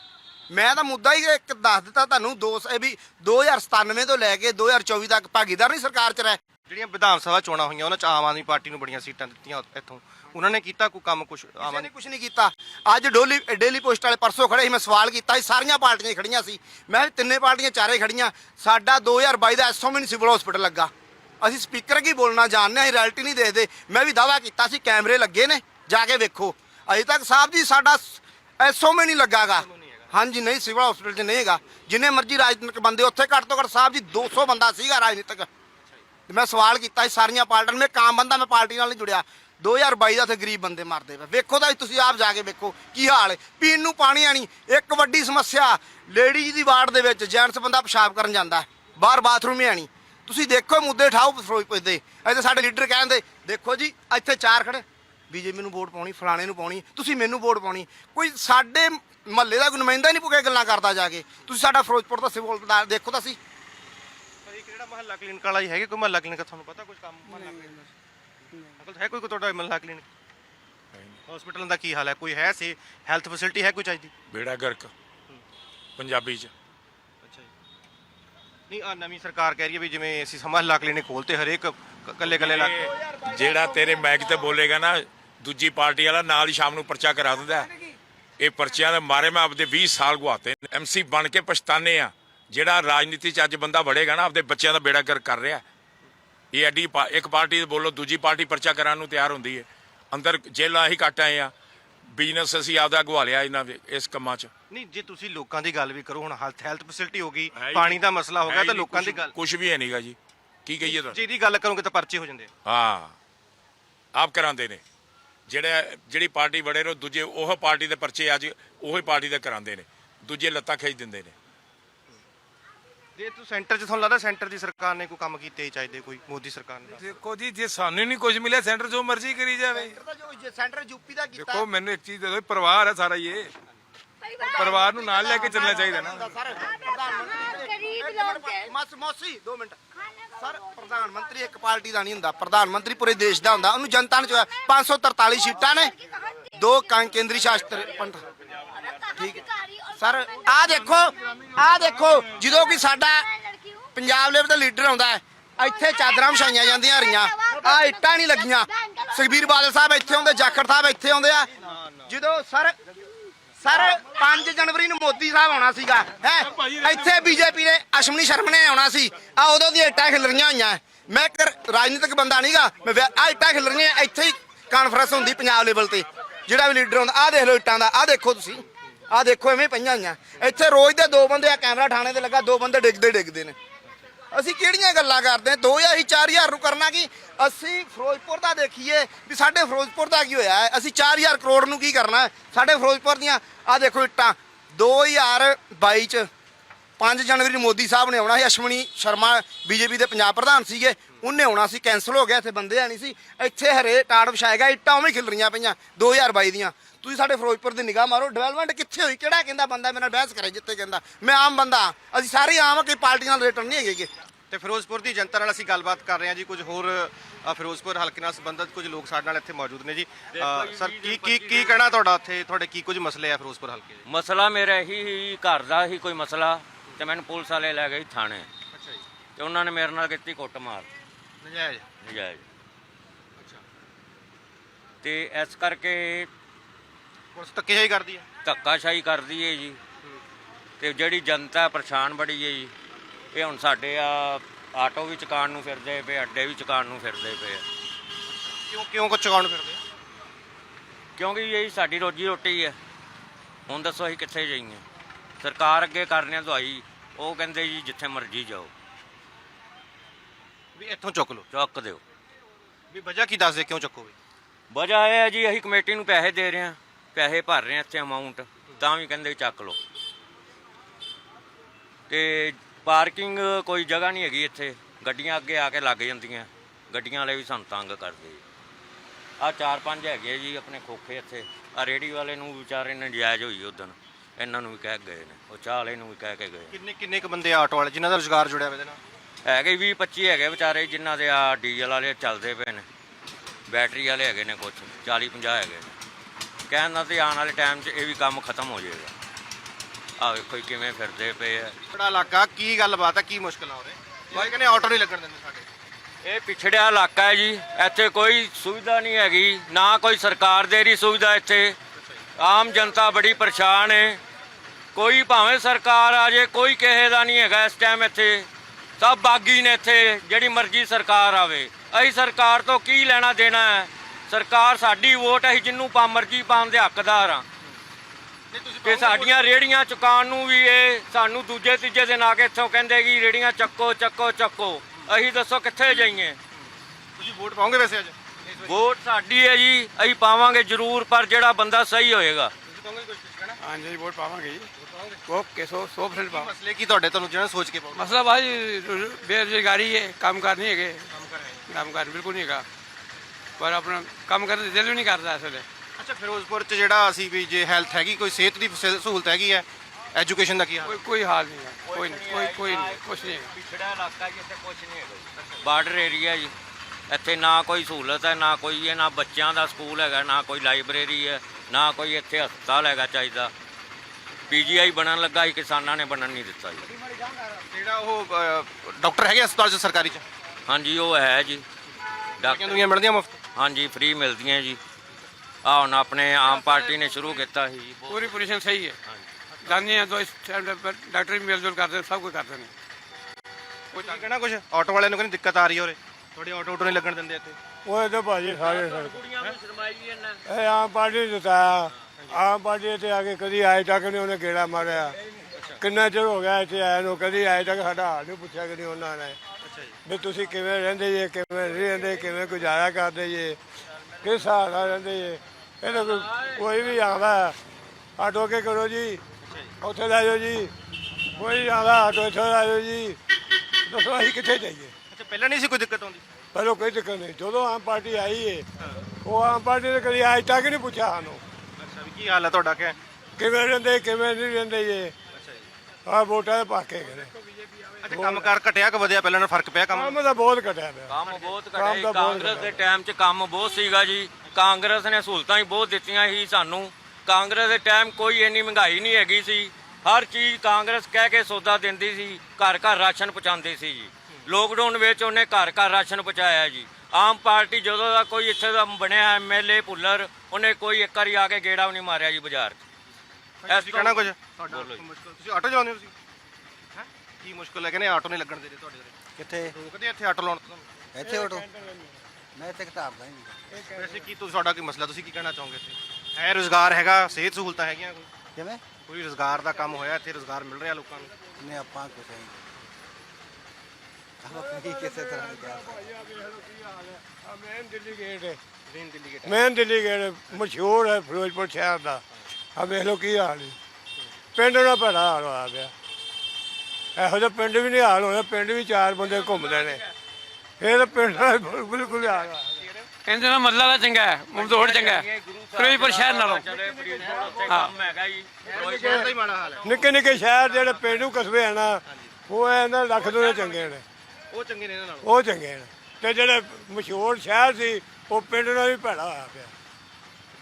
ਮੈਂ ਤਾਂ ਮੁੱਦਾ ਹੀ ਇੱਕ ਦੱਸ ਦਿੱਤਾ ਤੁਹਾਨੂੰ ਦੋ ਇਹ ਵੀ 2097 ਤੋਂ ਲੈ ਕੇ 2024 ਤੱਕ ਭਾਗੀਦਾਰ ਨਹੀਂ ਸਰਕਾਰ ਚ ਰਹੇ। ਜਿਹੜੀਆਂ ਵਿਧਾਨ ਸਭਾ ਚੋਣਾਂ ਹੋਈਆਂ ਉਹਨਾਂ ਚ ਆਮ ਆਦਮੀ ਪਾਰਟੀ ਨੂੰ ਬੜੀਆਂ ਸੀਟਾਂ ਦਿੱਤੀਆਂ ਇੱਥੋਂ। ਉਹਨਾਂ ਨੇ ਕੀਤਾ ਕੋਈ ਕੰਮ ਕੁਝ ਆਮ ਕਿਸੇ ਨੇ ਕੁਝ ਨਹੀਂ ਕੀਤਾ। ਅੱਜ ਡੋਲੀ ਡੇਲੀ ਪੋਸਟ ਵਾਲੇ ਪਰਸੋਂ ਖੜੇ ਸੀ ਮੈਂ ਸਵਾਲ ਕੀਤਾ ਸੀ ਸਾਰੀਆਂ ਪਾਰਟੀਆਂ ਹੀ ਖੜੀਆਂ ਸੀ। ਮੈਂ ਵੀ ਤਿੰਨੇ ਪਾਰਟੀਆਂ ਚਾਰੇ ਖੜੀਆਂ। ਸਾਡਾ 2022 ਦਾ ਐਸਓ ਮਿਨ ਸਿਵਲ ਹਸਪੀਟਲ ਲੱਗਾ। ਅਸੀਂ ਸਪੀਕਰ ਕੀ ਬੋਲਣਾ ਜਾਣਦੇ ਹਾਂ ਅਸੀਂ ਰਿਐਲਿਟੀ ਨਹੀਂ ਦੇਖਦੇ। ਮੈਂ ਵੀ ਦਾਵਾ ਕੀਤਾ ਸੀ ਕੈਮਰੇ ਲੱਗੇ ਨੇ ਜਾ ਕੇ ਵੇਖੋ। ਅਜੇ ਤੱਕ ਸਾਹਿਬ ਜੀ ਸਾਡਾ ਐਸਓ ਮਿਨ ਨਹੀਂ ਲੱਗਾਗਾ। ਹਾਂਜੀ, ਨਹੀਂ, ਸਿਵਲ ਹਸਪੀਟਲ 'ਚ ਨਹੀਂ ਹੈਗਾ। ਜਿੰਨੇ ਮਰਜ਼ੀ ਰਾਜਨੀਤਿਕ ਬੰਦੇ, ਉੱਥੇ ਘੱਟ ਤੋਂ ਘੱਟ ਸਾਹਿਬ ਜੀ 200 ਬੰਦਾ ਸੀਗਾ ਰਾਜਨੀਤਿਕ। ਮੈਂ ਸਵਾਲ ਕੀਤਾ ਸੀ ਸਾਰੀਆਂ ਪਾਰਟੀਆਂ ਨੂੰ, ਮੈਂ ਕਾਮ ਬੰਦਾ, ਮੈਂ ਪਾਰਟੀ ਨਾਲ ਨਹੀਂ ਜੁੜਿਆ। 2022 ਦਾ ਤੇ ਗਰੀਬ ਬੰਦੇ ਮਰਦੇ ਪਏ। ਵੇਖੋ ਤਾਂ ਤੁਸੀਂ ਆਪ ਜਾ ਕੇ ਵੇਖੋ ਕੀ ਹਾਲ ਹੈ। ਪੀਣ ਨੂੰ ਪਾਣੀ ਆਣੀ ਇੱਕ ਵੱਡੀ ਸਮੱਸਿਆ ਲੇਡੀਜ਼ ਦੀ ਵਾਰਡ ਦੇ ਵਿੱਚ ਜੈਂਟਸ ਬੰਦਾ ਪਿਸ਼ਾਬ ਕਰਨ ਜਾਂਦਾ ਬਾਹਰ ਬਾਥਰੂਮ ਹੀ ਆਣੀ ਤੁਸੀਂ ਦੇਖੋ, ਮੁੱਦੇ ਠਾਓ ਪੁੱਛਦੇ ਦੇ। ਇੱਥੇ ਸਾਡੇ ਲੀਡਰ ਕਹਿੰਦੇ, ਦੇਖੋ ਜੀ, ਇੱਥੇ ਚਾਰ ਖੜੇ। ਬੀਜੇਪੀ ਨੂੰ ਵੋਟ ਪਾਉਣੀ ਫਲਾਣੇ ਨੂੰ ਪਾਉਣੀ ਤੁਸੀਂ ਮੈਨੂੰ ਵੋਟ ਪਾਉਣੀ। ਕੋਈ ਸਾਡੇ ਮਹੱਲੇ ਦਾ ਕੋਈ ਨੁਮਾਇੰਦਾ ਹੀ ਨਹੀਂ ਪੁੱਗੇ ਗੱਲਾਂ ਕਰਦਾ ਜਾ ਕੇ। ਤੁਸੀਂ ਸਾਡਾ ਫਿਰੋਜ਼ਪੁਰ ਦਾ ਸਿਵਲ ਦਾ ਦੇਖੋ ਤਾਂ ਸੀ ਇੱਕ ਜਿਹੜਾ ਮਹੱਲਾ ਕਲੀਨਿਕ ਵਾਲਾ ਜੀ ਹੈਗੇ ਕੋਈ ਮਹੱਲਾ ਕਲੀਨਿਕ ਤੁਹਾਨੂੰ ਪਤਾ ਕੁਝ ਕੰਮ ਮਹੱਲਾ ਕਲੀਨਿਕ? ਅੰਕਲ ਹੈ ਕੋਈ ਤੁਹਾਡਾ ਮਹੱਲਾ ਕਲੀਨਿਕ? ਹਸਪੀਟਲ ਦਾ ਕੀ ਹਾਲ ਹੈ? ਕੋਈ ਹੈ ਸੀ? ਹੈਲਥ ਫੈਸਿਲਿਟੀ ਹੈ ਕੋਈ ਚਾਹੀਦੀ ਬੇੜਾ ਗਰਕ ਪੰਜਾਬੀ ਚ। ਅੱਛਾ ਜੀ। ਨਹੀਂ ਆ ਨਵੀਂ ਸਰਕਾਰ ਕਹਿ ਰਹੀ ਹੈ ਵੀ ਜਿਵੇਂ ਅਸੀਂ ਮਹੱਲਾ ਕਲੀਨਿਕ ਖੋਲਤੇ ਹਰੇਕ ਕੱਲੇ ਕੱਲੇ ਲੱਗ ਇਹ ਜਿਹੜਾ ਤੇਰੇ ਮੈਚ ਤੇ ਬੋਲੇਗਾ ਨਾ ਦੂਜੀ ਪਾਰਟੀ ਵਾਲਾ ਨਾਲ ਹੀ ਸ਼ਾਮ ਨੂੰ ਪਰਚਾ ਕਰਾ ਦਿੰਦਾ। ਇਹ ਪਰਚਿਆਂ ਦੇ ਮਾਰੇ ਮੈਂ ਆਪਦੇ 20 ਸਾਲ ਗਵਾਤੇ ਐਮਸੀ ਬਣ ਕੇ ਪਛਤਾਨੇ ਆ। ਜਿਹੜਾ ਰਾਜਨੀਤੀ ਚ ਅੱਜ ਬੰਦਾ ਵੜੇਗਾ ਨਾ ਆਪਦੇ ਬੱਚਿਆਂ ਦਾ ਬੇੜਾ ਗਰਕ ਕਰ ਰਿਹਾ ਇਹ ਐਡੀ ਇੱਕ ਪਾਰਟੀ ਦੇ ਬੋਲੋ ਦੂਜੀ ਪਾਰਟੀ ਪਰਚਾ ਕਰਾਉਣ ਨੂੰ ਤਿਆਰ ਹੁੰਦੀ ਹੈ। ਅੰਦਰ ਜੇਲਾਂ ਹੀ ਕੱਟ ਆਏ ਆ। ਬਿਜ਼ਨਸ ਅਸੀਂ ਆਪਦਾ ਗਵਾ ਲਿਆ ਇਹਨਾਂ ਦੇ ਇਸ ਕੰਮਾਂ 'ਚ। ਨਹੀਂ ਜੇ ਤੁਸੀਂ ਲੋਕਾਂ ਦੀ ਗੱਲ ਵੀ ਕਰੋ ਹੁਣ ਹੈਲਥ ਹੈਲਥ ਫੈਸਿਲਿਟੀ ਹੋ ਗਈ ਪਾਣੀ। ਦਾ ਮਸਲਾ ਹੋ ਗਿਆ ਤਾਂ ਲੋਕਾਂ ਦੀ ਗੱਲ ਕੁਝ ਵੀ ਹੈ ਨਹੀਂਗਾ ਜੀ। ਕੀ ਕਹੀਏ ਤੁਹਾਨੂੰ? ਜੇ ਦੀ ਗੱਲ ਕਰੋਗੇ ਤਾਂ ਪਰਚੇ ਹੋ ਜਾਂਦੇ ਆ। ਹਾਂ। ਆਪ ਕਰਾਉਂਦੇ ਨੇ। ਜਿਹੜੇ ਜਿਹੜੀ ਪਾਰਟੀ ਵੜੇ ਰੋ ਦੂਜੇ ਉਹ ਪਾਰਟੀ ਦੇ ਪਰਚੇ ਅੱਜ ਉਹੀ ਪਾਰਟੀ ਦੇ ਕਰਾਉਂਦੇ ਨੇ। ਦੂਜੇ ਲੱਤਾਂ ਖਿੱਚ ਦਿੰਦੇ ਨੇ। ਜੇ ਤੂੰ ਸੈਂਟਰ 'ਚ ਤੁਹਾਨੂੰ ਲੱਗਦਾ ਸੈਂਟਰ ਦੀ ਸਰਕਾਰ ਨੇ ਕੋਈ ਕੰਮ ਕੀਤੇ ਹੀ ਚਾਹੀਦੇ ਕੋਈ ਮੋਦੀ ਸਰਕਾਰ ਨੇ? ਦੇਖੋ ਜੀ ਜੇ ਸਾਨੂੰ ਨਹੀਂ ਕੁਝ ਮਿਲਿਆ ਸੈਂਟਰ ਜੋ ਮਰਜ਼ੀ ਕਰੀ ਜਾਵੇ। ਸੈਂਟਰ ਯੂਪੀ ਦਾ ਕੀਤਾ। ਦੇਖੋ ਮੈਨੂੰ ਇੱਕ ਚੀਜ਼ ਦੇ ਦਿਓ ਪਰਿਵਾਰ ਹੈ ਸਾਰਾ ਇਹ। ਪਰਿਵਾਰ ਨੂੰ ਨਾਲ ਲੈ ਕੇ ਚੱਲਣਾ ਚਾਹੀਦਾ ਨਾ। ਗਰੀਬ ਲੋਕ ਮਸ ਮੋਸੀ 2 ਮਿੰਟ। ਸਰ, ਪ੍ਰਧਾਨ ਮੰਤਰੀ ਇੱਕ ਪਾਰਟੀ ਦਾ ਨਹੀਂ ਹੁੰਦਾ, ਪ੍ਰਧਾਨ ਮੰਤਰੀ ਪੂਰੇ ਦੇਸ਼ ਦਾ ਹੁੰਦਾ, ਉਹਨੂੰ ਜਨਤਾ ਨੇ ਚੁਣਿਆ। 543 ਸੀਟਾਂ ਨੇ, ਦੋ ਕਾਂ ਕੇਂਦਰੀ ਸ਼ਾਸਤ ਪੰਡ ਠੀਕ ਹੈ। ਸਰ ਆ ਦੇਖੋ, ਆਹ ਦੇਖੋ, ਜਦੋਂ ਕਿ ਸਾਡਾ ਪੰਜਾਬ ਲੈਵਲ ਦਾ ਲੀਡਰ ਆਉਂਦਾ ਹੈ, ਇੱਥੇ ਚਾਦਰਾਂ ਵਿਛਾਈਆਂ ਜਾਂਦੀਆਂ ਹਰੀਆਂ ਆਹ ਇੱਟਾਂ ਨਹੀਂ ਲੱਗੀਆਂ। ਸੁਖਬੀਰ ਬਾਦਲ ਸਾਹਿਬ ਇੱਥੇ ਆਉਂਦੇ, ਜਾਖੜ ਸਾਹਿਬ ਇੱਥੇ ਆਉਂਦੇ ਆ। ਜਦੋਂ ਸਰ ਸਰ 5 ਜਨਵਰੀ ਨੂੰ ਮੋਦੀ ਸਾਹਿਬ ਆਉਣਾ ਸੀਗਾ ਹੈ? ਇੱਥੇ ਬੀਜੇਪੀ ਨੇ ਅਸ਼ਮਨੀ ਸ਼ਰਮ ਨੇ ਆਉਣਾ ਸੀ। ਆ ਉਦੋਂ ਦੀਆਂ ਇੱਟਾਂ ਖਿਲਰੀਆਂ ਹੋਈਆਂ। ਮੈਂ ਇੱਕ ਰਾਜਨੀਤਿਕ ਬੰਦਾ ਨਹੀਂਗਾ। ਮੈਂ ਆ ਇੱਟਾਂ ਖਿਲਰੀਆਂ ਇੱਥੇ ਹੀ ਕਾਨਫਰੰਸ ਹੁੰਦੀ ਪੰਜਾਬ ਲੈਵਲ ਤੇ। ਜਿਹੜਾ ਵੀ ਲੀਡਰ ਹੁੰਦਾ ਆ ਦੇਖ ਲਓ ਇੱਟਾਂ ਦਾ। ਆ ਦੇਖੋ ਤੁਸੀਂ। ਆ ਦੇਖੋ ਐਵੇਂ ਪਈਆਂ ਹੋਈਆਂ। ਇੱਥੇ ਰੋਜ਼ ਦੇ ਦੋ ਬੰਦੇ ਆ ਕੈਮਰਾ ਠਾਣੇ ਤੇ ਲੱਗਾ ਦੋ ਬੰਦੇ ਡਿੱਗਦੇ ਡਿੱਗਦੇ ਨੇ। ਅਸੀਂ ਕਿਹੜੀਆਂ ਗੱਲਾਂ ਕਰਦੇ ਹਾਂ? 2000 ਹੀ 4000 ਨੂੰ ਕਰਨਾ ਕੀ? ਅਸੀਂ ਫਿਰੋਜ਼ਪੁਰ ਦਾ ਦੇਖੀਏ ਵੀ ਸਾਡੇ ਫਿਰੋਜ਼ਪੁਰ ਦਾ ਕੀ ਹੋਇਆ ਹੈ? ਅਸੀਂ 4000 ਕਰੋੜ ਨੂੰ ਕੀ ਕਰਨਾ ਹੈ? ਸਾਡੇ ਫਿਰੋਜ਼ਪੁਰ ਦੀਆਂ ਆ ਦੇਖੋ ਇੱਟਾਂ 2022 ਚ 5 ਜਨਵਰੀ ਨੂੰ ਮੋਦੀ ਸਾਹਿਬ ਨੇ ਆਉਣਾ ਸੀ, ਅਸ਼ਵਨੀ ਸ਼ਰਮਾ ਬੀਜੇਪੀ ਦੇ ਪੰਜਾਬ ਪ੍ਰਧਾਨ ਸੀਗੇ, ਉਹਨੇ ਆਉਣਾ ਸੀ ਕੈਨਸਲ ਹੋ ਗਿਆ, ਇੱਥੇ ਬੰਦੇ ਆਣੀ ਸੀ, ਇੱਥੇ ਹਰੇ ਟਾੜ ਵਿਛਾਏਗਾ ਇੱਟਾਂ ਉਵੇਂ ਹੀ ਖਿਲ ਰਹੀਆਂ ਪਈਆਂ 2022 ਦੀਆਂ। ਤੁਸੀਂ ਸਾਡੇ ਫਿਰੋਜ਼ਪੁਰ ਦੀ ਨਿਗਾਹ ਮਾਰੋ ਡਿਵੈਲਪਮੈਂਟ ਕਿੱਥੇ ਹੋਈ? ਕਿਹੜਾ ਕਹਿੰਦਾ ਬੰਦਾ ਮੇਰੇ ਨਾਲ ਬਹਿਸ ਕਰੇ ਜਿੱਥੇ ਕਹਿੰਦਾ ਮੈਂ ਆਮ ਬੰਦਾ। ਅਸੀਂ ਸਾਰੇ ਆਮ ਆ, ਕੋਈ ਪਾਰਟੀ ਨਾਲ ਰਿਲੇਟਡ ਨਹੀਂ ਹੈਗੇ। ਤੇ ਫਿਰੋਜ਼ਪੁਰ ਦੀ ਜਨਤਾ ਨਾਲ ਅਸੀਂ ਗੱਲਬਾਤ ਕਰ ਰਹੇ ਹਾਂ ਜੀ ਕੁਝ ਹੋਰ ਅ, ਫਿਰੋਜ਼ਪੁਰ ਹਲਕੇ ਨਾਲ ਸੰਬੰਧਿਤ ਕੁਝ ਲੋਕ ਸਾਡੇ ਨਾਲ ਇੱਥੇ ਮੌਜੂਦ ਨੇ ਜੀ। ਅ, ਸਰ ਕੀ ਕੀ ਕੀ ਕਹਿਣਾ ਤੁਹਾਡਾ ਉੱਥੇ? ਤੁਹਾਡੇ ਕੀ ਕੁਝ ਮਸਲੇ ਆ ਫਿਰੋਜ਼ਪੁਰ ਹਲਕੇ ਦੇ? ਮਸਲਾ ਮੇਰਾ ਇਹੀ ਹੀ ਘਰ ਦਾ ਹੀ ਕੋਈ ਮਸਲਾ ਤੇ ਮੈਨੂੰ ਪੁਲਿਸ ਵਾਲੇ ਲੈ ਗਏ ਥਾਣੇ। ਅੱਛਾ ਜੀ। ਤੇ ਉਹਨਾਂ ਨੇ ਮੇਰੇ ਨਾਲ ਕੀਤੀ ਕੁੱਟਮਾਰ। ਨਜਾਇਜ਼? ਨਜਾਇਜ਼। ਅੱਛਾ। ਤੇ ਇਸ ਕਰਕੇ ਪੁਲਿਸ ਧੱਕੇਸ਼ਾਹੀ ਕਰਦੀ ਹੈ? ਧੱਕਾਸ਼ਾਹੀ ਕਰਦੀ ਏ ਜੀ। ਤੇ ਜਿਹੜੀ ਜਨਤਾ ਪਰੇਸ਼ਾਨ ਬੜੀ ਏ ਜੀ ਇਹ ਹੁਣ ਸਾਡੇ ਆ ਆਟੋ ਵੀ ਚਕਾਉਣ ਨੂੰ ਫਿਰਦੇ ਪਏ ਅੱਡੇ ਵੀ ਚਕਾਉਣ ਨੂੰ ਫਿਰਦੇ ਪਏ ਆ। ਕਿਉਂ ਕਿਉਂ ਕੁਝ ਚੁਕਾਉਣ ਫਿਰਦੇ ਆ? ਕਿਉਂਕਿ ਇਹ ਸਾਡੀ ਰੋਜੀ ਰੋਟੀ ਹੈ ਹੁਣ ਦੱਸੋ ਅਸੀਂ ਕਿੱਥੇ ਜਾਈਏ? ਸਰਕਾਰ ਅੱਗੇ ਕਰਨੇ ਆ ਦਵਾਈ ਉਹ ਕਹਿੰਦੇ ਜੀ ਜਿੱਥੇ ਮਰਜ਼ੀ ਜਾਓ। ਵੀ ਇੱਥੋਂ ਚੁੱਕ ਲਓ। ਚੁੱਕ ਦਿਓ। ਵੀ ਵਜ੍ਹਾ ਕੀ ਦੱਸਦੇ ਕਿਉਂ ਚੱਕੋਗੇ ਵਜ੍ਹਾ ਇਹ ਹੈ ਜੀ ਅਸੀਂ ਕਮੇਟੀ ਨੂੰ ਪੈਸੇ ਦੇ ਰਹੇ ਹਾਂ। ਪੈਸੇ ਭਰ ਰਹੇ ਹਾਂ ਇੱਥੇ ਅਮਾਉਂਟ ਤਾਂ ਵੀ ਕਹਿੰਦੇ ਚੱਕ ਲਓ। ਤੇ ਪਾਰਕਿੰਗ ਕੋਈ ਜਗ੍ਹਾ ਨਹੀਂ ਹੈਗੀ ਇੱਥੇ। ਗੱਡੀਆਂ ਅੱਗੇ ਆ ਕੇ ਲੱਗ ਜਾਂਦੀਆਂ। ਗੱਡੀਆਂ ਵਾਲੇ ਵੀ ਸਾਨੂੰ ਤੰਗ ਕਰਦੇ। ਆ ਚਾਰ ਪੰਜ ਹੈਗੇ ਜੀ ਆਪਣੇ ਖੋਖੇ ਇੱਥੇ। ਆ ਰੇੜੀ ਵਾਲੇ ਨੂੰ ਵਿਚਾਰੇ ਨਜਾਇਜ਼ ਹੋਈ ਉਦਣ। ਇਹਨਾਂ ਨੂੰ ਵੀ ਕਹਿ ਗਏ ਨੇ। ਉਹ ਚਾਹ ਵਾਲੇ ਨੂੰ ਵੀ ਕਹਿ ਕੇ ਗਏ ਕਿੰਨੇ ਕਿੰਨੇ ਕ ਬੰਦੇ ਆ ਆਟੋ ਵਾਲੇ ਜਿਨ੍ਹਾਂ ਦਾ ਰੁਜ਼ਗਾਰ ਜੁੜਿਆ ਹੋਇਆ ਇਹਦੇ ਨਾਲ? ਹੈਗੇ 20 25 ਹੈਗੇ ਵਿਚਾਰੇ ਜਿਨ੍ਹਾਂ ਦੇ ਆ ਡੀਜ਼ਲ ਵਾਲੇ ਚੱਲਦੇ ਪਏ ਨੇ। ਬੈਟਰੀ ਵਾਲੇ ਹੈਗੇ ਨੇ ਕੁਝ 40 50 ਹੈਗੇ ਨੇ। ਕਹਿਣ ਦਾ ਤੇ ਆਉਣ ਵਾਲੇ ਟਾਈਮ 'ਚ ਇਹ ਵੀ ਕੰਮ ਖਤਮ ਹੋ ਜਾਏਗਾ। ਆ ਵੇਖੋ ਜੀ ਕਿਵੇਂ ਫਿਰਦੇ ਪਏ ਆ। ਬੜਾ ਇਲਾਕਾ ਕੀ ਗੱਲਬਾਤ ਹੈ? ਕੀ ਮੁਸ਼ਕਲ ਆ ਉਰੇ? ਭਾਈ ਕਹਿੰਦੇ ਆਟੋ ਨਹੀਂ ਲੱਗਣ ਦਿੰਦੇ ਸਾਡੇ। ਇਹ ਪਿਛੜਿਆ ਇਲਾਕਾ ਹੈ ਜੀ। ਇੱਥੇ ਕੋਈ ਸੁਵਿਧਾ ਨਹੀਂ ਹੈਗੀ। ਨਾ ਕੋਈ ਸਰਕਾਰ ਦੇ ਰਹੀ ਸੁਵਿਧਾ ਇੱਥੇ। ਆਮ ਜਨਤਾ ਬੜੀ ਪਰੇਸ਼ਾਨ ਹੈ। ਕੋਈ ਭਾਵੇਂ ਸਰਕਾਰ ਆ ਜੇ ਕੋਈ ਕਿਸੇ ਦਾ ਨਹੀਂ ਹੈਗਾ ਇਸ ਟਾਈਮ ਇੱਥੇ। ਸਭ ਬਾਗੀ ਨੇ ਇੱਥੇ। ਜਿਹੜੀ ਮਰਜ਼ੀ ਸਰਕਾਰ ਆਵੇ। ਅਸੀਂ ਸਰਕਾਰ ਤੋਂ ਕੀ ਲੈਣਾ ਦੇਣਾ ਹੈ? ਸਰਕਾਰ ਸਾਡੀ ਵੋਟ ਅਸੀਂ ਜਿੰਨੂੰ ਪਾ ਮਰਜ਼ੀ ਪਾਉਣ ਦੇ ਹੱਕਦਾਰ ਆ ਤੇ ਸਾਡੀਆਂ ਰੇੜੀਆਂ ਚੁਕਾਉਣ ਨੂੰ ਵੀ ਇਹ ਸਾਨੂੰ ਦੂਜੇ ਤੀਜੇ ਦਿਨ ਆ ਕੇ ਇੱਥੋਂ ਕਹਿੰਦੇ ਕਿ ਰੇੜੀਆਂ ਚੱਕੋ ਚੱਕੋ ਚੱਕੋ। ਅਸੀਂ ਦੱਸੋ ਕਿੱਥੇ ਜਾਈਏ? ਤੁਸੀਂ ਵੋਟ ਪਾਓਗੇ ਵੈਸੇ ਅੱਜ? ਵੋਟ ਸਾਡੀ ਹੈ ਜੀ ਅਸੀਂ ਪਾਵਾਂਗੇ ਜ਼ਰੂਰ ਪਰ ਜਿਹੜਾ ਬੰਦਾ ਸਹੀ ਹੋਏਗਾ। ਤੁਸੀਂ ਪਾਓਗੇ ਕੁਝ ਕਹਿਣਾ ਹਾਂਜੀ ਵੋਟ ਪਾਵਾਂਗੇ ਜੀ। ਓਕੇ 100 100% ਪਾਵਾਂ ਮਸਲੇ ਕੀ ਤੁਹਾਡੇ? ਤੁਹਾਨੂੰ ਜਿਹੜਾ ਸੋਚ ਕੇ ਪਾਓਗੇ ਮਸਲਾ ਭਾਈ ਬੇਰੁਜ਼ਗਾਰੀ ਹੈ ਕੰਮ ਕਰ ਨਹੀਂ ਹੈਗੇ। ਕੰਮ ਕਰ ਬਿਲਕੁਲ ਨਹੀਂ ਹੈਗਾ। ਪਰ ਆਪਣਾ ਕੰਮ ਕਰਨ ਦਾ ਦਿਲ ਵੀ ਨਹੀਂ ਕਰਦਾ ਇਸ ਵੇਲੇ। ਅੱਛਾ ਫਿਰੋਜ਼ਪੁਰ ਚ ਜਿਹੜਾ ਅਸੀਂ ਵੀ ਜੇ ਹੈਲਥ ਹੈਗੀ ਕੋਈ ਸਿਹਤ ਦੀ ਸਹੂਲਤ ਹੈਗੀ ਹੈ? ਐਜੂਕੇਸ਼ਨ ਦਾ ਕੀ ਹਾਲ? ਕੋਈ ਕੋਈ ਹਾਲ ਨਹੀਂ ਹੈ। ਕੋਈ ਨਹੀਂ ਕੋਈ ਕੋਈ ਨਹੀਂ ਕੁਛ ਨਹੀਂ ਹੈਗਾ ਪਿਛੜਾ ਇਲਾਕਾ ਜੀ ਇੱਥੇ ਕੁਝ ਨਹੀਂ ਹੈਗਾ ਬਾਰਡਰ ਏਰੀਆ ਜੀ। ਇੱਥੇ ਨਾ ਕੋਈ ਸਹੂਲਤ ਹੈ ਨਾ ਕੋਈ ਹੈ ਨਾ ਬੱਚਿਆਂ ਦਾ ਸਕੂਲ ਹੈਗਾ ਨਾ ਕੋਈ ਲਾਇਬ੍ਰੇਰੀ ਹੈ ਨਾ ਕੋਈ ਇੱਥੇ ਹਸਪਤਾਲ ਹੈਗਾ ਚਾਹੀਦਾ। ਪੀਜੀਆਈ ਬਣਨ ਲੱਗਾ ਸੀ ਕਿਸਾਨਾਂ ਨੇ ਬਣਨ ਨਹੀਂ ਦਿੱਤਾ ਜੀ। ਜਿਹੜਾ ਉਹ ਅ, ਡਾਕਟਰ ਹੈਗੇ ਹਸਪਤਾਲ ਚ ਸਰਕਾਰੀ ਚ? ਹਾਂਜੀ ਉਹ ਹੈ ਜੀ। ਡਾਕਟਰ ਦੁਨੀਆਂ ਮਿਲਦੀਆਂ ਮੁਫਤ? ਹਾਂਜੀ ਫ੍ਰੀ ਮਿਲਦੀਆਂ ਜੀ। ਆ ਹੁਣ ਆਪਣੇ ਆਮ ਪਾਰਟੀ ਨੇ ਸ਼ੁਰੂ ਕੀਤਾ ਸੀ ਜੀ। ਪੂਰੀ ਪੋਜੀਸ਼ਨ ਸਹੀ ਹੈ। ਜਾਨੀ ਹੈ ਦੋ ਡਾਕਟਰ ਵੀ ਮਿਲ ਜੁਲ ਕਰਦੇ ਸਭ ਕੁਝ ਕਰਦੇ ਨੇ। ਕੋਈ ਤਾਂ ਕਹਿਣਾ ਕੁਝ ਆਟੋ ਵਾਲਿਆਂ ਨੂੰ ਕਹਿੰਦੇ ਦਿੱਕਤ ਆ ਰਹੀ ਹੈ ਉਰੇ। ਤੁਹਾਡੇ ਆਟੋ ਆਟੋ ਨਹੀਂ ਲੱਗਣ ਦਿੰਦੇ ਇੱਥੇ। ਉਹ ਤਾਂ ਭਾਜੀ ਸਾਰੇ ਸੜਕ ਕੁੜੀਆਂ ਨੂੰ ਸ਼ਰਮਾਈ ਇਹਨਾਂ ਇਹ ਆਮ ਪਾਰਟੀ ਜਿਤਾਇਆ ਆਮ ਪਾਰਟੀ ਤੇ ਆ ਕੇ ਕਦੀ ਆਏ ਤੱਕ ਨਹੀਂ ਉਹਨੇ ਗੇੜਾ ਮਾਰਿਆ। ਕਿੰਨਾ ਚਿਰ ਹੋ ਗਿਆ ਇੱਥੇ ਆਇਆ ਨੂੰ ਕਦੀ ਆਏ ਤੱਕ ਸਾਡਾ ਹਾਲ ਨਹੀਂ ਪੁੱਛਿਆ ਕਿ ਨਹੀਂ ਉਹਨਾਂ ਨੇ। ਵੀ ਤੁਸੀਂ ਕਿਵੇਂ ਰਹਿੰਦੇ ਜੇ ਕਿਵੇਂ ਨਹੀਂ ਰਹਿੰਦੇ ਕਿਵੇਂ ਗੁਜ਼ਾਰਾ ਕਰਦੇ ਜੇ ਕਿਸ ਹਿਸਾਬ ਨਾਲ ਰਹਿੰਦੇ ਜੇ। ਇਹ ਤਾਂ ਕੋਈ- ਕੋਈ ਵੀ ਆਉਂਦਾ ਆਟੋ ਕੇ ਕਰੋ ਜੀ ਉੱਥੇ ਲੈ ਜਾਓ ਜੀ। ਕੋਈ ਆਉਂਦਾ ਆਟੋ ਇੱਥੇ ਲੈ ਜਾਓ ਜੀ। ਦੱਸੋ ਅਸੀਂ ਕਿੱਥੇ ਜਾਈਏ? ਅੱਛਾ ਪਹਿਲਾਂ ਨਹੀਂ ਸੀ ਕੋਈ ਦਿੱਕਤ ਆਉਂਦੀ? ਪਹਿਲਾਂ ਕੋਈ ਦਿੱਕਤ ਨਹੀਂ। ਜਦੋਂ ਆਮ ਪਾਰਟੀ ਆਈ ਏ ਉਹ ਆਮ ਪਾਰਟੀ ਨੇ ਕਦੀ ਅੱਜ ਤੱਕ ਨਹੀਂ ਪੁੱਛਿਆ ਸਾਨੂੰ। ਅੱਛਾ ਵੀ ਕੀ ਹਾਲ ਹੈ ਤੁਹਾਡਾ ਕਿ ਕਿਵੇਂ ਰਹਿੰਦੇ ਕਿਵੇਂ ਨਹੀਂ ਰਹਿੰਦੇ ਜੇ। ਅੱਛਾ ਜੀ। ਆ ਵੋਟਾਂ ਦੇ ਪਾਕੇ ਕਰੇ ਅੱਛਾ ਕੰਮਕਾਰ ਘਟਿਆ ਕਿ ਵਧਿਆ? ਪਹਿਲਾਂ ਨਾਲ ਫ਼ਰਕ ਪਿਆ ਕੰਮ? ਕੰਮ ਤਾਂ ਬਹੁਤ ਘਟਿਆ ਪਿਆ। ਕੰਮ ਬਹੁਤ ਘਟਿਆ ਜੀ। ਕਾਂਗਰਸ ਦੇ ਟਾਈਮ 'ਚ ਕੰਮ ਬਹੁਤ ਸੀਗਾ ਜੀ। ਕਾਂਗਰਸ ਨੇ ਸਹੂਲਤਾਂ ਹੀ ਬਹੁਤ ਦਿੱਤੀਆਂ ਸੀ ਸਾਨੂੰ। ਕਾਂਗਰਸ ਦੇ ਟਾਈਮ ਕੋਈ ਇੰਨੀ ਮਹਿੰਗਾਈ ਨਹੀਂ ਹੈਗੀ ਸੀ। ਹਰ ਚੀਜ਼ ਕਾਂਗਰਸ ਕਹਿ ਕੇ ਸੌਦਾ ਦਿੰਦੀ ਸੀ ਘਰ ਘਰ ਰਾਸ਼ਨ ਪਹੁੰਚਾਉਂਦੀ ਸੀ ਜੀ। ਲੋਕਡਾਊਨ ਵਿੱਚ ਉਹਨੇ ਘਰ ਘਰ ਰਾਸ਼ਨ ਪਹੁੰਚਾਇਆ ਜੀ। ਆਮ ਪਾਰਟੀ ਜਦੋਂ ਦਾ ਕੋਈ ਇੱਥੇ ਦਾ ਬਣਿਆ ਐਮਐਲਏ ਭੁੱਲਰ ਉਹਨੇ ਕੋਈ ਇੱਕ ਵਾਰੀ ਆ ਕੇ ਗੇੜਾ ਵੀ ਨਹੀਂ ਮਾਰਿਆ ਜੀ ਬਾਜ਼ਾਰ 'ਚ। ਤੁਸੀਂ ਕਹਿਣਾ ਕੁਝ? ਤੁਹਾਡਾ ਮੁਸ਼ਕਲ ਤੁਸੀਂ ਆਟੋ ਚਲਾਉਂਦੇ ਹੋ ਤੁਸੀਂ? ਕੀ ਮੁਸ਼ਕਲ ਹੈ ਕਹਿੰਦੇ ਆਟੋ ਨਹੀਂ ਲੱਗਣ ਦੇ ਰਹੇ ਤੁਹਾਡੇ ਉਰੇ। ਕਿੱਥੇ? ਰੋਕਦੇ ਆ ਇੱਥੇ ਆਟੋ ਲਾਉਣ ਤੋਂ ਤੁਹਾਨੂੰ? ਇੱਥੇ ਆਟੋ? ਮੈਂ ਇੱਥੇ ਕਿਤਾਬ ਦਾ ਨਹੀਂ ਵੈਸੇ ਕੀ ਤੁਸੀਂ ਤੁਹਾਡਾ ਕੀ ਮਸਲਾ ਤੁਸੀਂ ਕੀ ਕਹਿਣਾ ਚਾਹੋਗੇ ਇੱਥੇ? ਹੈ ਰੋਜ਼ਗਾਰ ਹੈਗਾ ਸਿਹਤ ਸਹੂਲਤਾਂ ਹੈਗੀਆਂ ਕੋਈ? ਕਿਵੇਂ? ਕੋਈ ਰੋਜ਼ਗਾਰ ਦਾ ਕੰਮ ਹੋਇਆ ਇੱਥੇ ਰੋਜ਼ਗਾਰ ਮਿਲ ਰਿਹਾ ਲੋਕਾਂ ਨੂੰ? ਨੇ ਆਪਾਂ ਕੁਛ ਨਹੀਂ। ਆਪਾਂ ਕਿਸੇ ਤਰ੍ਹਾਂ ਦੀ ਗੱਲ ਆ ਮੇਨ ਦਿੱਲੀ ਗੇਟ ਹੈ। Green Delhi gate main Delhi gate ਮਸ਼ਹੂਰ ਹੈ ਫਿਰੋਜ਼ਪੁਰ ਸ਼ਹਿਰ ਦਾ। ਆ ਵੇਖ ਲਓ ਕੀ ਹਾਲ ਹੈ। ਪਿੰਡ ਦਾ ਭੜਾ ਹਾਲ ਹੋਇਆ ਪਿਆ। ਇਹੋ ਜਿਹਾ ਪਿੰਡ ਵੀ ਨਹੀਂ ਹਾਲ ਹੋਇਆ ਪਿੰਡ ਵੀ ਚਾਰ ਬੰਦੇ ਘੁੰਮਦੇ ਨੇ। ਇਹ ਤਾਂ ਪਿੰਡ ਦਾ ਬਿਲਕੁਲ ਹਾਲ ਹੋਇਆ ਕਹਿੰਦੇ ਨਾ ਮੱਲਾ ਦਾ ਚੰਗਾ ਹੈ ਮਮਦੋੜ ਚੰਗਾ ਹੈ। ਫਿਰੋਜ਼ਪੁਰ ਸ਼ਹਿਰ ਨਾਲੋਂ। ਕੰਮ ਹੈਗਾ ਜੀ। ਸ਼ਹਿਰ ਦਾ ਹੀ ਮਾੜਾ ਹਾਲ ਹੈ। ਨਿੱਕੇ ਨਿੱਕੇ ਸ਼ਹਿਰ ਜਿਹੜੇ ਪਿੰਡੂ ਕਸਬੇ ਆ ਨਾ ਉਹ ਇਹਨਾਂ ਲੱਖ ਦੂਰੇ ਚੰਗੇ ਨੇ। ਉਹ ਚੰਗੇ ਨੇ ਇਹਨਾਂ ਨਾਲ। ਉਹ ਚੰਗੇ ਨੇ। ਤੇ ਜਿਹੜੇ ਮਸ਼ਹੂਰ ਸ਼ਹਿਰ ਸੀ ਉਹ ਪਿੰਡ ਨਾਲ ਵੀ ਭੈੜਾ ਹੋਇਆ ਪਿਆ।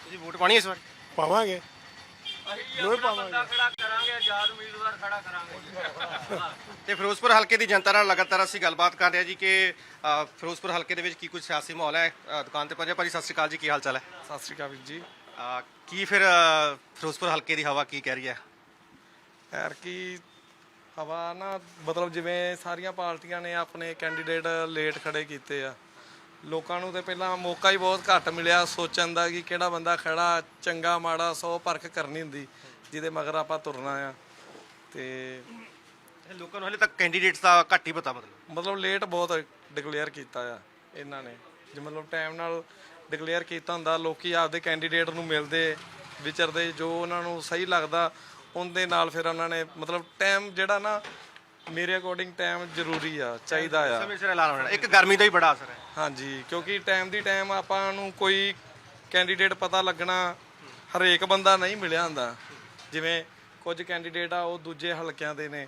ਤੁਸੀਂ ਵੋਟ ਪਾਣੀ ਇਸ ਵਾਰ? ਪਾਵਾਂਗੇ। ਦੋਵੇਂ ਬੰਦਾ ਖੜਾ ਕਰਾਂਗੇ ਆਜ਼ਾਦ ਉਮੀਦਵਾਰ ਖੜਾ ਕਰਾਂਗੇ। ਜੀ ਤੇ ਫਿਰੋਜ਼ਪੁਰ ਹਲਕੇ ਦੀ ਜਨਤਾ ਨਾਲ ਲਗਾਤਾਰ ਅਸੀਂ ਗੱਲਬਾਤ ਕਰ ਰਹੇ ਹਾਂ ਜੀ ਕਿ ਅ, ਫਿਰੋਜ਼ਪੁਰ ਹਲਕੇ ਦੇ ਵਿੱਚ ਕੀ ਕੁਝ ਸਿਆਸੀ ਮਾਹੌਲ ਹੈ? ਅ, ਦੁਕਾਨ ਤੇ ਪਹੁੰਚੇ। ਭਾਜੀ ਸਤਿ ਸ਼੍ਰੀ ਅਕਾਲ ਜੀ ਕੀ ਹਾਲ ਚਾਲ ਹੈ? ਸਤਿ ਸ਼੍ਰੀ ਅਕਾਲ ਵੀਰ ਜੀ। ਅ, ਕੀ ਫਿਰ ਅ, ਫਿਰੋਜ਼ਪੁਰ ਹਲਕੇ ਦੀ ਹਵਾ ਕੀ ਕਹਿ ਰਹੀ ਹੈ? ਯਾਰ ਕੀ ਹਵਾ ਨਾ ਮਤਲਬ ਜਿਵੇਂ ਸਾਰੀਆਂ ਪਾਰਟੀਆਂ ਨੇ ਆਪਣੇ ਕੈਂਡੀਡੇਟ ਲੇਟ ਖੜੇ ਕੀਤੇ ਆ। ਲੋਕਾਂ ਨੂੰ ਤੇ ਪਹਿਲਾਂ ਮੌਕਾ ਹੀ ਬਹੁਤ ਘੱਟ ਮਿਲਿਆ ਸੋਚਣ ਦਾ ਕਿ ਕਿਹੜਾ ਬੰਦਾ ਖੜਾ ਚੰਗਾ ਮਾੜਾ ਸੌ ਪਰਖ ਕਰਨੀ ਹੁੰਦੀ ਜਿਹਦੇ ਮਗਰ ਆਪਾਂ ਤੁਰਨਾ ਆ। ਤੇ ਲੋਕਾਂ ਨੂੰ ਹਲੇ ਤੱਕ ਕੈਂਡੀਡੇਟਸ ਦਾ ਘੱਟ ਹੀ ਪਤਾ ਮਤਲਬ। ਮਤਲਬ ਲੇਟ ਬਹੁਤ ਡਿਕਲੇਅਰ ਕੀਤਾ ਆ ਇਹਨਾਂ ਨੇ। ਜੇ ਮਤਲਬ ਟਾਈਮ ਨਾਲ ਡਿਕਲੇਅਰ ਕੀਤਾ ਹੁੰਦਾ ਲੋਕੀ ਆਪਦੇ ਕੈਂਡੀਡੇਟ ਨੂੰ ਮਿਲਦੇ ਵਿਚਰਦੇ ਜੋ ਉਹਨਾਂ ਨੂੰ ਸਹੀ ਲੱਗਦਾ ਉਹਦੇ ਨਾਲ ਫਿਰ ਉਹਨਾਂ ਨੇ ਮਤਲਬ ਟਾਈਮ ਜਿਹੜਾ ਨਾ ਮੇਰੇ ਅਕੋਰਡਿੰਗ ਟਾਈਮ ਜ਼ਰੂਰੀ ਆ ਚਾਹੀਦਾ ਆ। ਸਮੇਂ ਸਿਰ ਐਲਾਨ ਹੋਣਾ ਇੱਕ ਗਰਮੀ ਦਾ ਹੀ ਬੜਾ ਅਸਰ ਹੈ। ਹਾਂਜੀ ਕਿਉਂਕਿ ਟਾਈਮ ਦੀ ਟਾਈਮ ਆਪਾਂ ਨੂੰ ਕੋਈ ਕੈਂਡੀਡੇਟ ਪਤਾ ਲੱਗਣਾ ਹਰੇਕ ਬੰਦਾ ਨਹੀਂ ਮਿਲਿਆ ਹੁੰਦਾ। ਜਿਵੇਂ ਕੁਝ ਕੈਂਡੀਡੇਟ ਆ ਉਹ ਦੂਜੇ ਹਲਕਿਆਂ ਦੇ ਨੇ।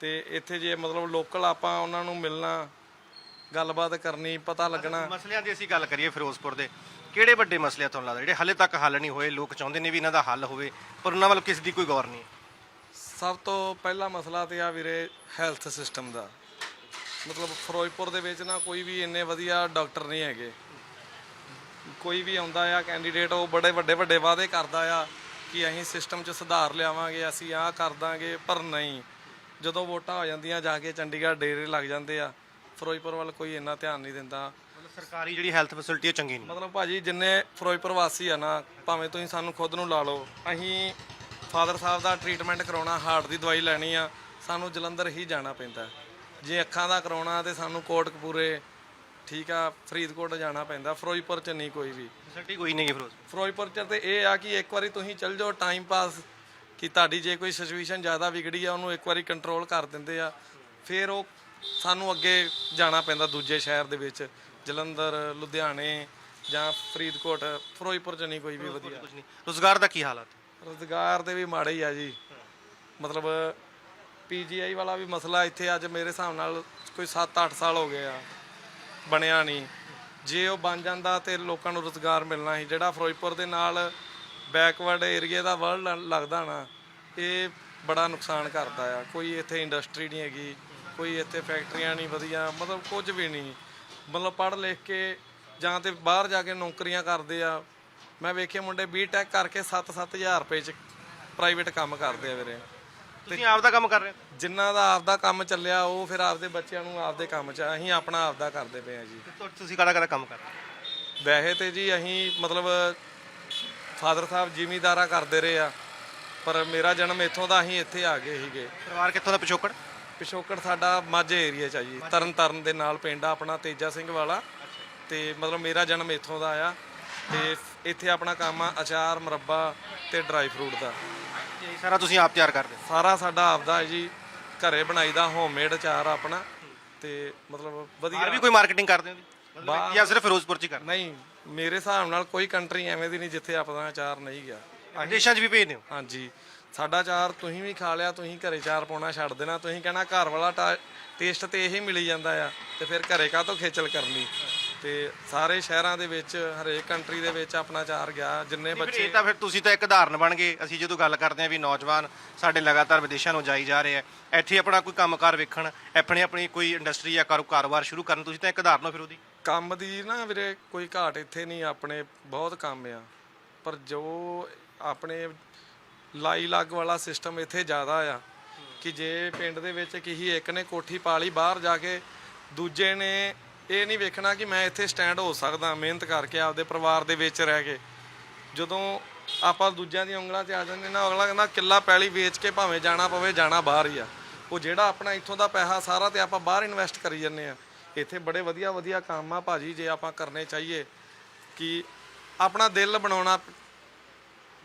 ਤੇ ਇੱਥੇ ਜੇ ਮਤਲਬ ਲੋਕਲ ਆਪਾਂ ਉਹਨਾਂ ਨੂੰ ਮਿਲਣਾ ਗੱਲਬਾਤ ਕਰਨੀ ਪਤਾ ਲੱਗਣਾ। ਮਸਲਿਆਂ ਦੀ ਅਸੀਂ ਗੱਲ ਕਰੀਏ ਫਿਰੋਜ਼ਪੁਰ ਦੇ। ਕਿਹੜੇ ਵੱਡੇ ਮਸਲੇ ਤੁਹਾਨੂੰ ਲੱਗਦਾ ਜਿਹੜੇ ਹਲੇ ਤੱਕ ਹੱਲ ਨਹੀਂ ਹੋਏ ਲੋਕ ਚਾਹੁੰਦੇ ਨੇ ਵੀ ਇਹਨਾਂ ਦਾ ਹੱਲ ਹੋਵੇ ਪਰ ਉਹਨਾਂ ਵੱਲ ਕਿਸੇ ਦੀ ਕੋਈ ਗੌਰ ਨਹੀਂ ਸਭ ਤੋਂ ਪਹਿਲਾ ਮਸਲਾ ਤੇ ਆ ਵੀਰੇ ਹੈਲਥ ਸਿਸਟਮ ਦਾ। ਮਤਲਬ ਫਿਰੋਜ਼ਪੁਰ ਦੇ ਵਿੱਚ ਨਾ ਕੋਈ ਵੀ ਇੰਨੇ ਵਧੀਆ ਡਾਕਟਰ ਨਹੀਂ ਹੈਗੇ। ਕੋਈ ਵੀ ਆਉਂਦਾ ਆ ਕੈਂਡੀਡੇਟ ਉਹ ਬੜੇ ਵੱਡੇ ਵੱਡੇ ਵਾਅਦੇ ਕਰਦਾ ਆ ਕਿ ਅਸੀਂ ਸਿਸਟਮ 'ਚ ਸੁਧਾਰ ਲਿਆਵਾਂਗੇ ਅਸੀਂ ਆਹ ਕਰ ਦਾਂਗੇ ਪਰ ਨਹੀਂ। ਜਦੋਂ ਵੋਟਾਂ ਹੋ ਜਾਂਦੀਆਂ ਜਾ ਕੇ ਚੰਡੀਗੜ੍ਹ ਡੇਰੇ ਲੱਗ ਜਾਂਦੇ ਆ। ਫਿਰੋਜ਼ਪੁਰ ਵੱਲ ਕੋਈ ਇੰਨਾ ਧਿਆਨ ਨਹੀਂ ਦਿੰਦਾ। ਮਤਲਬ ਸਰਕਾਰੀ ਜਿਹੜੀ ਹੈਲਥ ਫੈਸਿਲਿਟੀ ਹੈ ਚੰਗੀ ਨਹੀਂ। ਮਤਲਬ ਭਾਜੀ ਜਿੰਨੇ ਫਿਰੋਜ਼ਪੁਰ ਵਾਸੀ ਆ ਨਾ ਭਾਵੇਂ ਤੁਸੀਂ ਸਾਨੂੰ ਖੁਦ ਨੂੰ ਲਾ ਲਓ ਅਸੀਂ ਫਾਦਰ ਸਾਹਿਬ ਦਾ ਟ੍ਰੀਟਮੈਂਟ ਕਰਾਉਣਾ ਹਾਰਟ ਦੀ ਦਵਾਈ ਲੈਣੀ ਆ ਸਾਨੂੰ ਜਲੰਧਰ ਹੀ ਜਾਣਾ ਪੈਂਦਾ। ਜੇ ਅੱਖਾਂ ਦਾ ਕਰਾਉਣਾ ਤੇ ਸਾਨੂੰ ਕੋਟਕਪੂਰੇ ਠੀਕ ਆ ਫਰੀਦਕੋਟ ਜਾਣਾ ਪੈਂਦਾ ਫਿਰੋਜ਼ਪੁਰ ਚ ਨਹੀਂ ਕੋਈ ਵੀ। ਫੈਸਿਲਿਟੀ ਕੋਈ ਨਹੀਂ ਹੈ ਫਿਰੋਜ਼ਪੁਰ। ਫਿਰੋਜ਼ਪੁਰ ਚ ਤੇ ਇਹ ਆ ਕਿ ਇੱਕ ਵਾਰੀ ਤੁਸੀਂ ਚੱਲ ਜਾਓ ਟਾਈਮ ਪਾਸ ਕਿ ਤੁਹਾਡੀ ਜੇ ਕੋਈ ਸਿਚੁਏਸ਼ਨ ਜ਼ਿਆਦਾ ਵਿਗੜੀ ਆ ਉਹਨੂੰ ਇੱਕ ਵਾਰੀ ਕੰਟਰੋਲ ਕਰ ਦਿੰਦੇ ਆ ਫਿਰ ਉਹ ਸਾਨੂੰ ਅੱਗੇ ਜਾਣਾ ਪੈਂਦਾ ਦੂਜੇ ਸ਼ਹਿਰ ਦੇ ਵਿੱਚ ਜਲੰਧਰ ਲੁਧਿਆਣੇ ਜਾਂ ਫਰੀਦਕੋਟ ਫਿਰੋਜ਼ਪੁਰ ਚ ਨਹੀਂ ਕੋਈ ਵੀ ਵਧੀਆ। ਰੋਜ਼ਗਾਰ ਦਾ ਕੀ ਹਾਲਾਤ? ਰੋਜ਼ਗਾਰ ਦੇ ਵੀ ਮਾੜੇ ਹੀ ਆ ਜੀ। ਮਤਲਬ ਪੀਜੀਆਈ ਵਾਲਾ ਵੀ ਮਸਲਾ ਇੱਥੇ ਅੱਜ ਮੇਰੇ ਹਿਸਾਬ ਨਾਲ ਕੋਈ 7-8 ਸਾਲ ਹੋ ਗਏ ਆ, ਬਣਿਆ ਨਹੀਂ। ਜੇ ਉਹ ਬਣ ਜਾਂਦਾ ਤੇ ਲੋਕਾਂ ਨੂੰ ਰੋਜ਼ਗਾਰ ਮਿਲਣਾ ਸੀ। ਜਿਹੜਾ ਫਿਰੋਜ਼ਪੁਰ ਦੇ ਨਾਲ ਬੈਕਵਰਡ ਏਰੀਆ ਦਾ ਵਰਲਡ ਲੱਗਦਾ ਨਾ, ਇਹ ਬੜਾ ਨੁਕਸਾਨ ਕਰਦਾ ਆ। ਕੋਈ ਇੱਥੇ ਇੰਡਸਟਰੀ ਨਹੀਂ ਹੈਗੀ, ਕੋਈ ਇੱਥੇ ਫੈਕਟਰੀਆਂ ਨਹੀਂ ਵਧੀਆ, ਮਤਲਬ ਕੁਝ ਵੀ ਨਹੀਂ। ਮਤਲਬ ਪੜ੍ਹ ਲਿਖ ਕੇ ਜਾਂ ਤੇ ਬਾਹਰ ਜਾ ਕੇ ਨੌਕਰੀਆਂ ਕਰਦੇ ਆ ਮੈਂ ਵੇਖੇ ਮੁੰਡੇ ਬੀਟੈਕ ਕਰਕੇ 7-7000 ਰੁਪਏ ਚ ਪ੍ਰਾਈਵੇਟ ਕੰਮ ਕਰਦੇ ਆ ਵੀਰੇ। ਤੁਸੀਂ ਆਪ ਦਾ ਕੰਮ ਕਰ ਰਹੇ ਹੋ? ਜਿਨ੍ਹਾਂ ਦਾ ਆਪਦਾ ਕੰਮ ਚੱਲਿਆ ਉਹ ਫਿਰ ਆਪਦੇ ਬੱਚਿਆਂ ਨੂੰ ਆਪਦੇ ਕੰਮ 'ਚ ਅਸੀਂ ਆਪਣਾ ਆਪਦਾ ਕਰਦੇ ਪਏ ਆ ਜੀ। ਤੁਸੀਂ ਕਿਹੜਾ ਕਿਹੜਾ ਕੰਮ ਕਰ ਰਹੇ? ਵੈਸੇ ਤੇ ਜੀ ਅਸੀਂ ਮਤਲਬ ਫਾਦਰ ਸਾਹਿਬ ਜ਼ਿਮੀਦਾਰਾ ਕਰਦੇ ਰਹੇ ਆ ਪਰ ਮੇਰਾ ਜਨਮ ਇੱਥੋਂ ਦਾ ਅਸੀਂ ਇੱਥੇ ਆ ਗਏ ਸੀਗੇ। ਪਰਿਵਾਰ ਕਿੱਥੋਂ ਦਾ? ਪਿਛੋਕੜ? ਪਿਛੋਕੜ ਸਾਡਾ ਮਾਝੇ ਏਰੀਆ 'ਚ ਆ ਜੀ। ਤਰਨ ਤਾਰਨ ਦੇ ਨਾਲ ਪਿੰਡ ਆਪਣਾ ਤੇਜਾ ਸਿੰਘ ਵਾਲਾ। ਤੇ ਮਤਲਬ ਮੇਰਾ ਜਨਮ ਇੱਥੋਂ ਦਾ ਆ। ਤੇ ਇੱਥੇ ਆਪਣਾ ਕੰਮ ਆ ਅਚਾਰ ਮੁਰੱਬਾ ਤੇ ਡਰਾਈ ਫਰੂਟ ਦਾ। ਇਹ ਸਾਰਾ ਤੁਸੀਂ ਆਪ ਤਿਆਰ ਕਰਦੇ ਹੋ? ਸਾਰਾ ਸਾਡਾ ਆਪਦਾ ਹੈ ਜੀ ਘਰੇ ਬਣਾਈਦਾ ਹੋਮਮੇਡ ਅਚਾਰ ਆ ਆਪਣਾ। ਤੇ ਮਤਲਬ ਬਾਹਰ ਵਧੀਆ ਵੀ ਕੋਈ ਮਾਰਕੀਟਿੰਗ ਕਰਦੇ ਹੋ ਜੀ? ਮਤਲਬ ਜਾਂ ਸਿਰਫ ਫਿਰੋਜ਼ਪੁਰ ਚ ਹੀ ਕਰਦੇ? ਨਹੀਂ ਮੇਰੇ ਹਿਸਾਬ ਨਾਲ ਕੋਈ ਕੰਟਰੀ ਐਵੇਂ ਦੀ ਨਹੀਂ ਜਿੱਥੇ ਆਪਣਾ ਅਚਾਰ ਨਹੀਂ ਗਿਆ। ਹੋ? ਵਿਦੇਸ਼ਾਂ 'ਚ ਵੀ ਭੇਜਦੇ ਹੋ ਹਾਂਜੀ। ਸਾਡਾ ਅਚਾਰ ਤੁਸੀਂ ਵੀ ਖਾ ਲਿਆ ਤੁਸੀਂ ਘਰੇ ਚਾਰ ਪਾਉਣਾ ਛੱਡ ਦੇਣਾ। ਤੁਸੀਂ ਕਹਿਣਾ ਘਰ ਵਾਲਾ ਟੇਸਟ ਤੇ ਇਹੀ ਮਿਲੀ ਜਾਂਦਾ ਆ ਤੇ ਫਿਰ ਘਰੇ ਕਾਹਤੋਂ ਖੇਚਲ ਕਰਨੀ? ਤੇ ਸਾਰੇ ਸ਼ਹਿਰਾਂ ਦੇ ਵਿੱਚ ਹਰੇਕ ਕੰਟਰੀ ਦੇ ਵਿੱਚ ਆਪਣਾ ਅਚਾਰ ਗਿਆ ਜਿੰਨੇ ਫਿਰ ਬੱਚੇ ਇਹ ਤਾਂ ਫਿਰ ਤੁਸੀਂ ਤਾਂ ਇੱਕ ਉਦਾਹਰਨ ਬਣ ਗਏ। ਅਸੀਂ ਜਦੋਂ ਗੱਲ ਕਰਦੇ ਹਾਂ ਵੀ ਨੌਜਵਾਨ ਸਾਡੇ ਲਗਾਤਾਰ ਵਿਦੇਸ਼ਾਂ ਨੂੰ ਜਾਈ ਜਾ ਰਹੇ ਆ ਇੱਥੇ ਆਪਣਾ ਕੋਈ ਕੰਮਕਾਰ ਵੇਖਣ ਆਪਣੇ ਆਪਣੀ ਕੋਈ ਇੰਡਸਟਰੀ ਜਾਂ ਕਾਰੋ- ਕਾਰੋਬਾਰ ਸ਼ੁਰੂ ਕਰਨ ਤੁਸੀਂ ਤਾਂ ਇੱਕ ਉਦਾਹਰਨ ਹੋ ਫਿਰ ਉਹਦੀ। ਕੰਮ ਦੀ ਨਾ ਵੀਰੇ ਕੋਈ ਘਾਟ ਇੱਥੇ ਨਹੀਂ ਆਪਣੇ ਬਹੁਤ ਕੰਮ ਆ। ਪਰ ਜੋ ਆਪਣੇ ਲਾਈ ਲੱਗ ਵਾਲਾ ਸਿਸਟਮ ਇੱਥੇ ਜ਼ਿਆਦਾ ਆ ਕਿ ਜੇ ਪਿੰਡ ਦੇ ਵਿੱਚ ਕਿਸੇ ਇੱਕ ਨੇ ਕੋਠੀ ਪਾ ਲਈ ਬਾਹਰ ਜਾ ਕੇ ਦੂਜੇ ਨੇ ਇਹ ਨਹੀਂ ਵੇਖਣਾ ਕਿ ਮੈਂ ਇੱਥੇ ਸਟੈਂਡ ਹੋ ਸਕਦਾ ਮਿਹਨਤ ਕਰਕੇ ਆਪਦੇ ਪਰਿਵਾਰ ਦੇ ਵਿੱਚ ਰਹਿ ਕੇ। ਜਦੋਂ ਆਪਾਂ ਦੂਜਿਆਂ ਦੀਆਂ ਉਂਗਲਾਂ ਤੇ ਆ ਜਾਂਦੇ ਨਾ ਅਗਲਾ ਕਹਿੰਦਾ ਕਿੱਲਾ ਪੈਲੀ ਵੇਚ ਕੇ ਭਾਵੇਂ ਜਾਣਾ ਪਵੇ ਜਾਣਾ ਬਾਹਰ ਹੀ ਆ। ਉਹ ਜਿਹੜਾ ਆਪਣਾ ਇੱਥੋਂ ਦਾ ਪੈਸਾ ਸਾਰਾ ਤੇ ਆਪਾਂ ਬਾਹਰ ਇਨਵੈਸਟ ਕਰੀ ਜੰਨੇ ਆ ਇੱਥੇ ਬੜੇ ਵਧੀਆ ਵਧੀਆ ਕੰਮ ਆ ਭਾਜੀ ਜੇ ਆਪਾਂ ਕਰਨੇ ਚਾਹੀਏ ਕਿ ਆਪਣਾ ਦਿਲ ਬਣਾਉਣਾ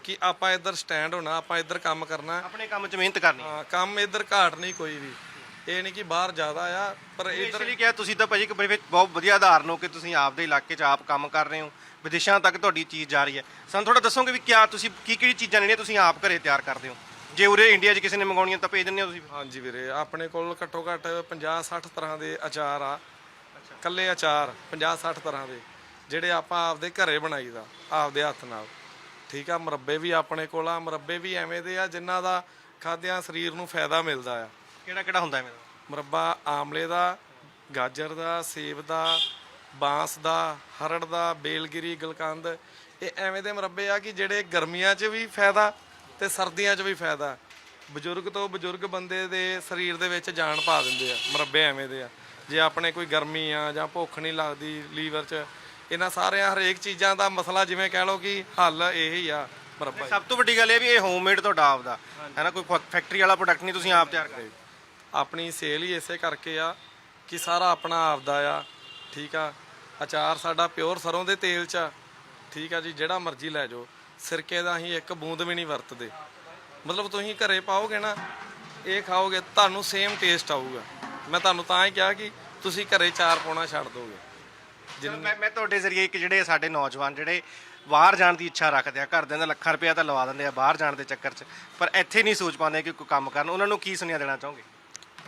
ਕਿ ਆਪਾਂ ਇੱਧਰ ਸਟੈਂਡ ਹੋਣਾ ਆਪਾਂ ਇੱਧਰ ਕੰਮ ਕਰਨਾ। ਆਪਣੇ ਕੰਮ 'ਚ ਮਿਹਨਤ ਕਰਨੀ। ਹਾਂ ਕੰਮ ਇੱਧਰ ਘਾਟ ਨਹੀਂ ਕੋਈ ਵੀ। ਇਹ ਨਹੀਂ ਕਿ ਬਾਹਰ ਜ਼ਿਆਦਾ ਆ ਪਰ ਇਸ ਇੱਧਰ ਲਈ ਕਿਹਾ ਤੁਸੀਂ ਤਾਂ ਭਾਜੀ ਇੱਕ ਬੜੇ ਬਹੁਤ ਵਧੀਆ ਉਦਾਹਰਨ ਹੋ ਕਿ ਤੁਸੀਂ ਆਪਦੇ ਇਲਾਕੇ 'ਚ ਆਪ ਕੰਮ ਕਰ ਰਹੇ ਹੋ ਵਿਦੇਸ਼ਾਂ ਤੱਕ ਤੁਹਾਡੀ ਚੀਜ਼ ਜਾ ਰਹੀ ਹੈ। ਸਾਨੂੰ ਥੋੜਾ ਦੱਸੋਗੇ ਵੀ ਕਿਆ ਤੁਸੀਂ ਕੀ ਕਿਹੜੀ ਚੀਜ਼ਾਂ ਜਿਹੜੀਆਂ ਤੁਸੀਂ ਆਪ ਘਰੇ ਤਿਆਰ ਕਰਦੇ ਹੋ? ਜੇ ਉਰੇ ਇੰਡੀਆ 'ਚ ਕਿਸੇ ਨੇ ਮੰਗਾਉਣੀਆਂ ਤਾਂ ਭੇਜ ਦਿੰਦੇ ਹੋ ਤੁਸੀਂ। ਹਾਂਜੀ ਵੀਰੇ ਆਪਣੇ ਕੋਲ ਘੱਟੋ ਘੱਟ 50 60 ਤਰ੍ਹਾਂ ਦੇ ਅਚਾਰ ਆ। ਕੱਲੇ ਅਚਾਰ 50 60 ਤਰ੍ਹਾਂ ਦੇ ਜਿਹੜੇ ਆਪਾਂ ਆਪਦੇ ਘਰੇ ਬਣਾਈਦਾ ਆਪਦੇ ਹੱਥ ਨਾਲ। ਠੀਕ ਆ ਮੁਰੱਬੇ ਵੀ ਆਪਣੇ ਕੋਲ ਆ ਮੁਰੱਬੇ ਵੀ ਐਵੇਂ ਦੇ ਆ ਜਿਨ੍ਹਾਂ ਦਾ ਖਾਦਿਆਂ ਸਰੀਰ ਨੂੰ ਫਾਇਦਾ ਮਿਲਦਾ ਆ। ਕਿਹੜਾ ਕਿਹੜਾ ਹੁੰਦਾ ਮੇਰਾ ਮੁਰੱਬਾ ਆਮਲੇ ਦਾ ਗਾਜਰ ਦਾ ਸੇਬ ਦਾ ਬਾਂਸ ਦਾ ਹਰੜ ਦਾ ਬੇਲਗਿਰੀ ਗਲਕੰਦ। ਇਹ ਐਵੇਂ ਦੇ ਮੁਰੱਬੇ ਆ ਕਿ ਜਿਹੜੇ ਗਰਮੀਆਂ 'ਚ ਵੀ ਫਾਇਦਾ ਤੇ ਸਰਦੀਆਂ 'ਚ ਵੀ ਫਾਇਦਾ। ਬਜ਼ੁਰਗ ਤੋਂ ਬਜ਼ੁਰਗ ਬੰਦੇ ਦੇ ਸਰੀਰ ਦੇ ਵਿੱਚ ਜਾਨ ਪਾ ਦਿੰਦੇ ਆ ਮੁਰੱਬੇ ਐਵੇਂ ਦੇ ਆ। ਜੇ ਆਪਣੇ ਕੋਈ ਗਰਮੀ ਆ ਜਾਂ ਭੁੱਖ ਨਹੀਂ ਲੱਗਦੀ ਲੀਵਰ 'ਚ ਇਹਨਾਂ ਸਾਰਿਆਂ ਹਰੇਕ ਚੀਜ਼ਾਂ ਦਾ ਮਸਲਾ ਜਿਵੇਂ ਕਹਿ ਲਓ ਕਿ ਹੱਲ ਇਹ ਆ ਮੁਰੱਬਾ ਸਭ ਤੋਂ ਵੱਡੀ ਗੱਲ ਇਹ ਵੀ ਇਹ ਹੋਮਮੇਡ ਤੁਹਾਡਾ ਆਪਦਾ। ਹੈ ਨਾ ਕੋਈ ਫੈਕਟਰੀ ਵਾਲਾ ਪ੍ਰੋਡਕਟ ਨਹੀਂ ਤੁਸੀਂ ਆਪ ਤਿਆਰ ਕਰਦੇ। ਆਪਣੀ ਸੇਲ ਹੀ ਇਸੇ ਕਰਕੇ ਆ ਕਿ ਸਾਰਾ ਆਪਣਾ ਆਪਦਾ ਆ, ਠੀਕ ਆ? ਅਚਾਰ ਸਾਡਾ ਪਿਓਰ ਸਰੋਂ ਦੇ ਤੇਲ ਚ ਆ, ਠੀਕ ਆ ਜੀ? ਜਿਹੜਾ ਮਰਜ਼ੀ ਲੈ ਜਾਓ। ਸਿਰਕੇ ਦਾ ਅਸੀਂ ਇੱਕ ਬੂੰਦ ਵੀ ਨਹੀਂ ਵਰਤਦੇ। ਮਤਲਬ ਤੁਸੀਂ ਘਰੇ ਪਾਓਗੇ ਨਾ, ਇਹ ਖਾਓਗੇ, ਤੁਹਾਨੂੰ ਸੇਮ ਟੇਸਟ ਆਊਗਾ। ਮੈਂ ਤੁਹਾਨੂੰ ਤਾਂ ਹੀ ਕਿਹਾ ਕਿ ਤੁਸੀਂ ਘਰੇ ਚਾਰ ਪਾਉਣਾ ਛੱਡ ਦੋਗੇ। ਚਲੋ, ਮੈਂ ਮੈਂ ਤੁਹਾਡੇ ਜ਼ਰੀਏ ਇੱਕ ਜਿਹੜੇ ਸਾਡੇ ਨੌਜਵਾਨ ਜਿਹੜੇ ਬਾਹਰ ਜਾਣ ਦੀ ਇੱਛਾ ਰੱਖਦੇ ਆ, ਘਰਦਿਆਂ ਦਾ ਲੱਖਾਂ ਰੁਪਇਆ ਤਾਂ ਲਵਾ ਦਿੰਦੇ ਆ ਬਾਹਰ ਜਾਣ ਦੇ ਚੱਕਰ 'ਚ, ਪਰ ਇੱਥੇ ਨਹੀਂ ਸੋਚ ਪਾਉਂਦੇ ਕਿ ਕੋਈ ਕੰਮ ਕਰਨ। ਉਹਨਾਂ ਨੂੰ ਕੀ ਸੁਨੇਹਾ ਦੇਣਾ ਚਾਹੋਗੇ?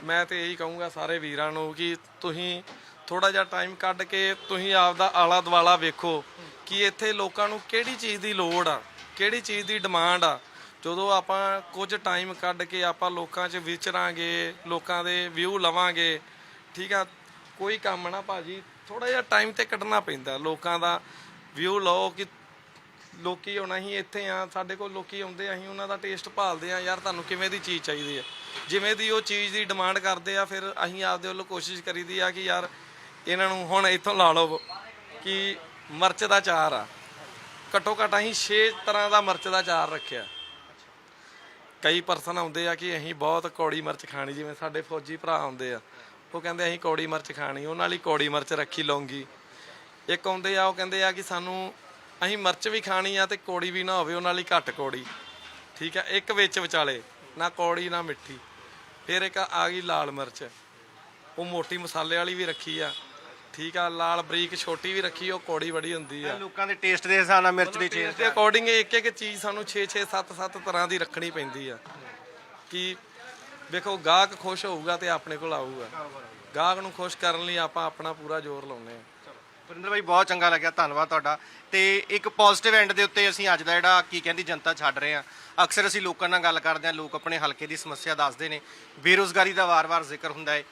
ਮੈਂ ਤੇ ਇਹੀ ਕਹੂੰਗਾ ਸਾਰੇ ਵੀਰਾਂ ਨੂੰ ਕਿ ਤੁਸੀਂ ਥੋੜਾ ਜਿਹਾ ਟਾਈਮ ਕੱਢ ਕੇ ਤੁਸੀਂ ਆਪਦਾ ਆਲਾ ਦਵਾਲਾ ਵੇਖੋ ਕਿ ਇੱਥੇ ਲੋਕਾਂ ਨੂੰ ਕਿਹੜੀ ਚੀਜ਼ ਦੀ ਲੋੜ ਆ, ਕਿਹੜੀ ਚੀਜ਼ ਦੀ ਡਿਮਾਂਡ ਆ। ਜਦੋਂ ਆਪਾਂ ਕੁਝ ਟਾਈਮ ਕੱਢ ਕੇ ਆਪਾਂ ਲੋਕਾਂ 'ਚ ਵਿਚਰਾਂਗੇ, ਲੋਕਾਂ ਦੇ ਵਿਊ ਲਵਾਂਗੇ, ਠੀਕ ਆ, ਕੋਈ ਕੰਮ ਨਾ ਭਾਜੀ ਥੋੜਾ ਜਿਹਾ ਟਾਈਮ ਤੇ ਕੱਢਣਾ ਪੈਂਦਾ। ਲੋਕਾਂ ਦਾ ਵਿਊ ਲਓ ਕਿ ਲੋਕੀ ਆਉਣਾ ਹੀ ਇੱਥੇ ਆ ਸਾਡੇ ਕੋਲ ਲੋਕੀ ਆਉਂਦੇ ਆ, ਅਸੀਂ ਉਹਨਾਂ ਦਾ ਟੇਸਟ ਭਾਲਦੇ ਆ ਯਾਰ ਤੁਹਾਨੂੰ ਕਿਵੇਂ ਦੀ ਚੀਜ਼ ਚਾਹੀਦੀ ਹੈ ਜਿਵੇਂ ਦੀ ਉਹ ਚੀਜ਼ ਦੀ ਡਿਮਾਂਡ ਕਰਦੇ ਆ ਫਿਰ ਅਸੀਂ ਆਪਦੇ ਵੱਲੋਂ ਕੋਸ਼ਿਸ਼ ਕਰੀਦੀ ਆ ਕਿ ਯਾਰ ਇਹਨਾਂ ਨੂੰ ਹੁਣ ਇੱਥੋਂ ਲਾ ਲਓ ਕਿ ਮਿਰਚ ਦਾ ਚਾਰ ਆ। ਘੱਟੋ ਘੱਟ ਅਸੀਂ 6 ਤਰ੍ਹਾਂ ਦਾ ਮਿਰਚ ਦਾ ਚਾਰ ਰੱਖਿਆ। ਕਈ ਪਰਸਨ ਆਉਂਦੇ ਆ ਕਿ ਅਸੀਂ ਬਹੁਤ ਕੌੜੀ ਮਿਰਚ ਖਾਣੀ ਜਿਵੇਂ ਸਾਡੇ ਫੌਜੀ ਭਰਾ ਆਉਂਦੇ ਆ। ਉਹ ਕਹਿੰਦੇ ਅਸੀਂ ਕੌੜੀ ਮਿਰਚ ਖਾਣੀ ਉਹਨਾਂ ਲਈ ਕੌੜੀ ਮਿਰਚ ਰੱਖੀ ਲੌਂਗੀ। ਇੱਕ ਆਉਂਦੇ ਆ ਉਹ ਕਹਿੰਦੇ ਆ ਕਿ ਸਾਨੂੰ ਅਸੀਂ ਮਿਰਚ ਵੀ ਖਾਣੀ ਆ ਤੇ ਕੌੜੀ ਵੀ ਨਾ ਹੋਵੇ ਉਹਨਾਂ ਲਈ ਘੱਟ ਕੌੜੀ। ਠੀਕ ਆ ਇੱਕ ਵਿੱਚ ਵਿਚਾਲੇ ਨਾ ਕੌੜੀ ਨਾ ਮਿੱਠੀ। ਫਿਰ ਇੱਕ ਆ ਗਈ ਲਾਲ ਮਿਰਚ। ਉਹ ਮੋਟੀ ਮਸਾਲੇ ਵਾਲੀ ਵੀ ਰੱਖੀ ਆ। ਠੀਕ ਆ ਲਾਲ ਬਰੀਕ ਛੋਟੀ ਵੀ ਰੱਖੀ ਉਹ ਕੌੜੀ ਬੜੀ ਹੁੰਦੀ ਆ। ਲੋਕਾਂ ਦੇ ਟੇਸਟ ਦੇ ਹਿਸਾਬ ਨਾਲ ਮਿਰਚ ਦੀ ਚੇਂਜ ਦੇ ਅਕੋਰਡਿੰਗ ਇੱਕ ਇੱਕ ਚੀਜ਼ ਸਾਨੂੰ 6 6 7 7 ਤਰ੍ਹਾਂ ਦੀ ਰੱਖਣੀ ਪੈਂਦੀ ਆ। ਕਿ ਵੇਖੋ ਗਾਹਕ ਖੁਸ਼ ਹੋਊਗਾ ਤੇ ਆਪਣੇ ਕੋਲ ਆਊਗਾ। ਗਾਹਕ ਨੂੰ ਖੁਸ਼ ਕਰਨ ਲਈ ਆਪਾਂ ਆਪਣਾ ਪੂਰਾ ਜ਼ੋਰ ਲਾਉਂਦੇ ਆ। ਵਰਿੰਦਰ ਭਾਈ ਬਹੁਤ ਚੰਗਾ ਲੱਗਿਆ, ਧੰਨਵਾਦ ਤੁਹਾਡਾ। ਤੇ ਇੱਕ ਪੋਜ਼ਿਟਿਵ ਐਂਡ ਦੇ ਉੱਤੇ ਅਸੀਂ ਅੱਜ ਦਾ ਜਿਹੜਾ ਕੀ ਕਹਿੰਦੀ ਜਨਤਾ ਛੱਡ ਰਹੇ ਹਾਂ ਅਕਸਰ ਅਸੀਂ ਲੋਕਾਂ ਨਾਲ ਗੱਲ ਕਰਦੇ ਹਾਂ ਲੋਕ ਆਪਣੇ ਹਲਕੇ ਦੀ ਸਮੱਸਿਆ ਦੱਸਦੇ ਨੇ। ਬੇਰੋਜ਼ਗਾਰੀ ਦਾ ਵਾਰ-ਵਾਰ ਜ਼ਿਕਰ ਹੁੰਦਾ ਹੈ।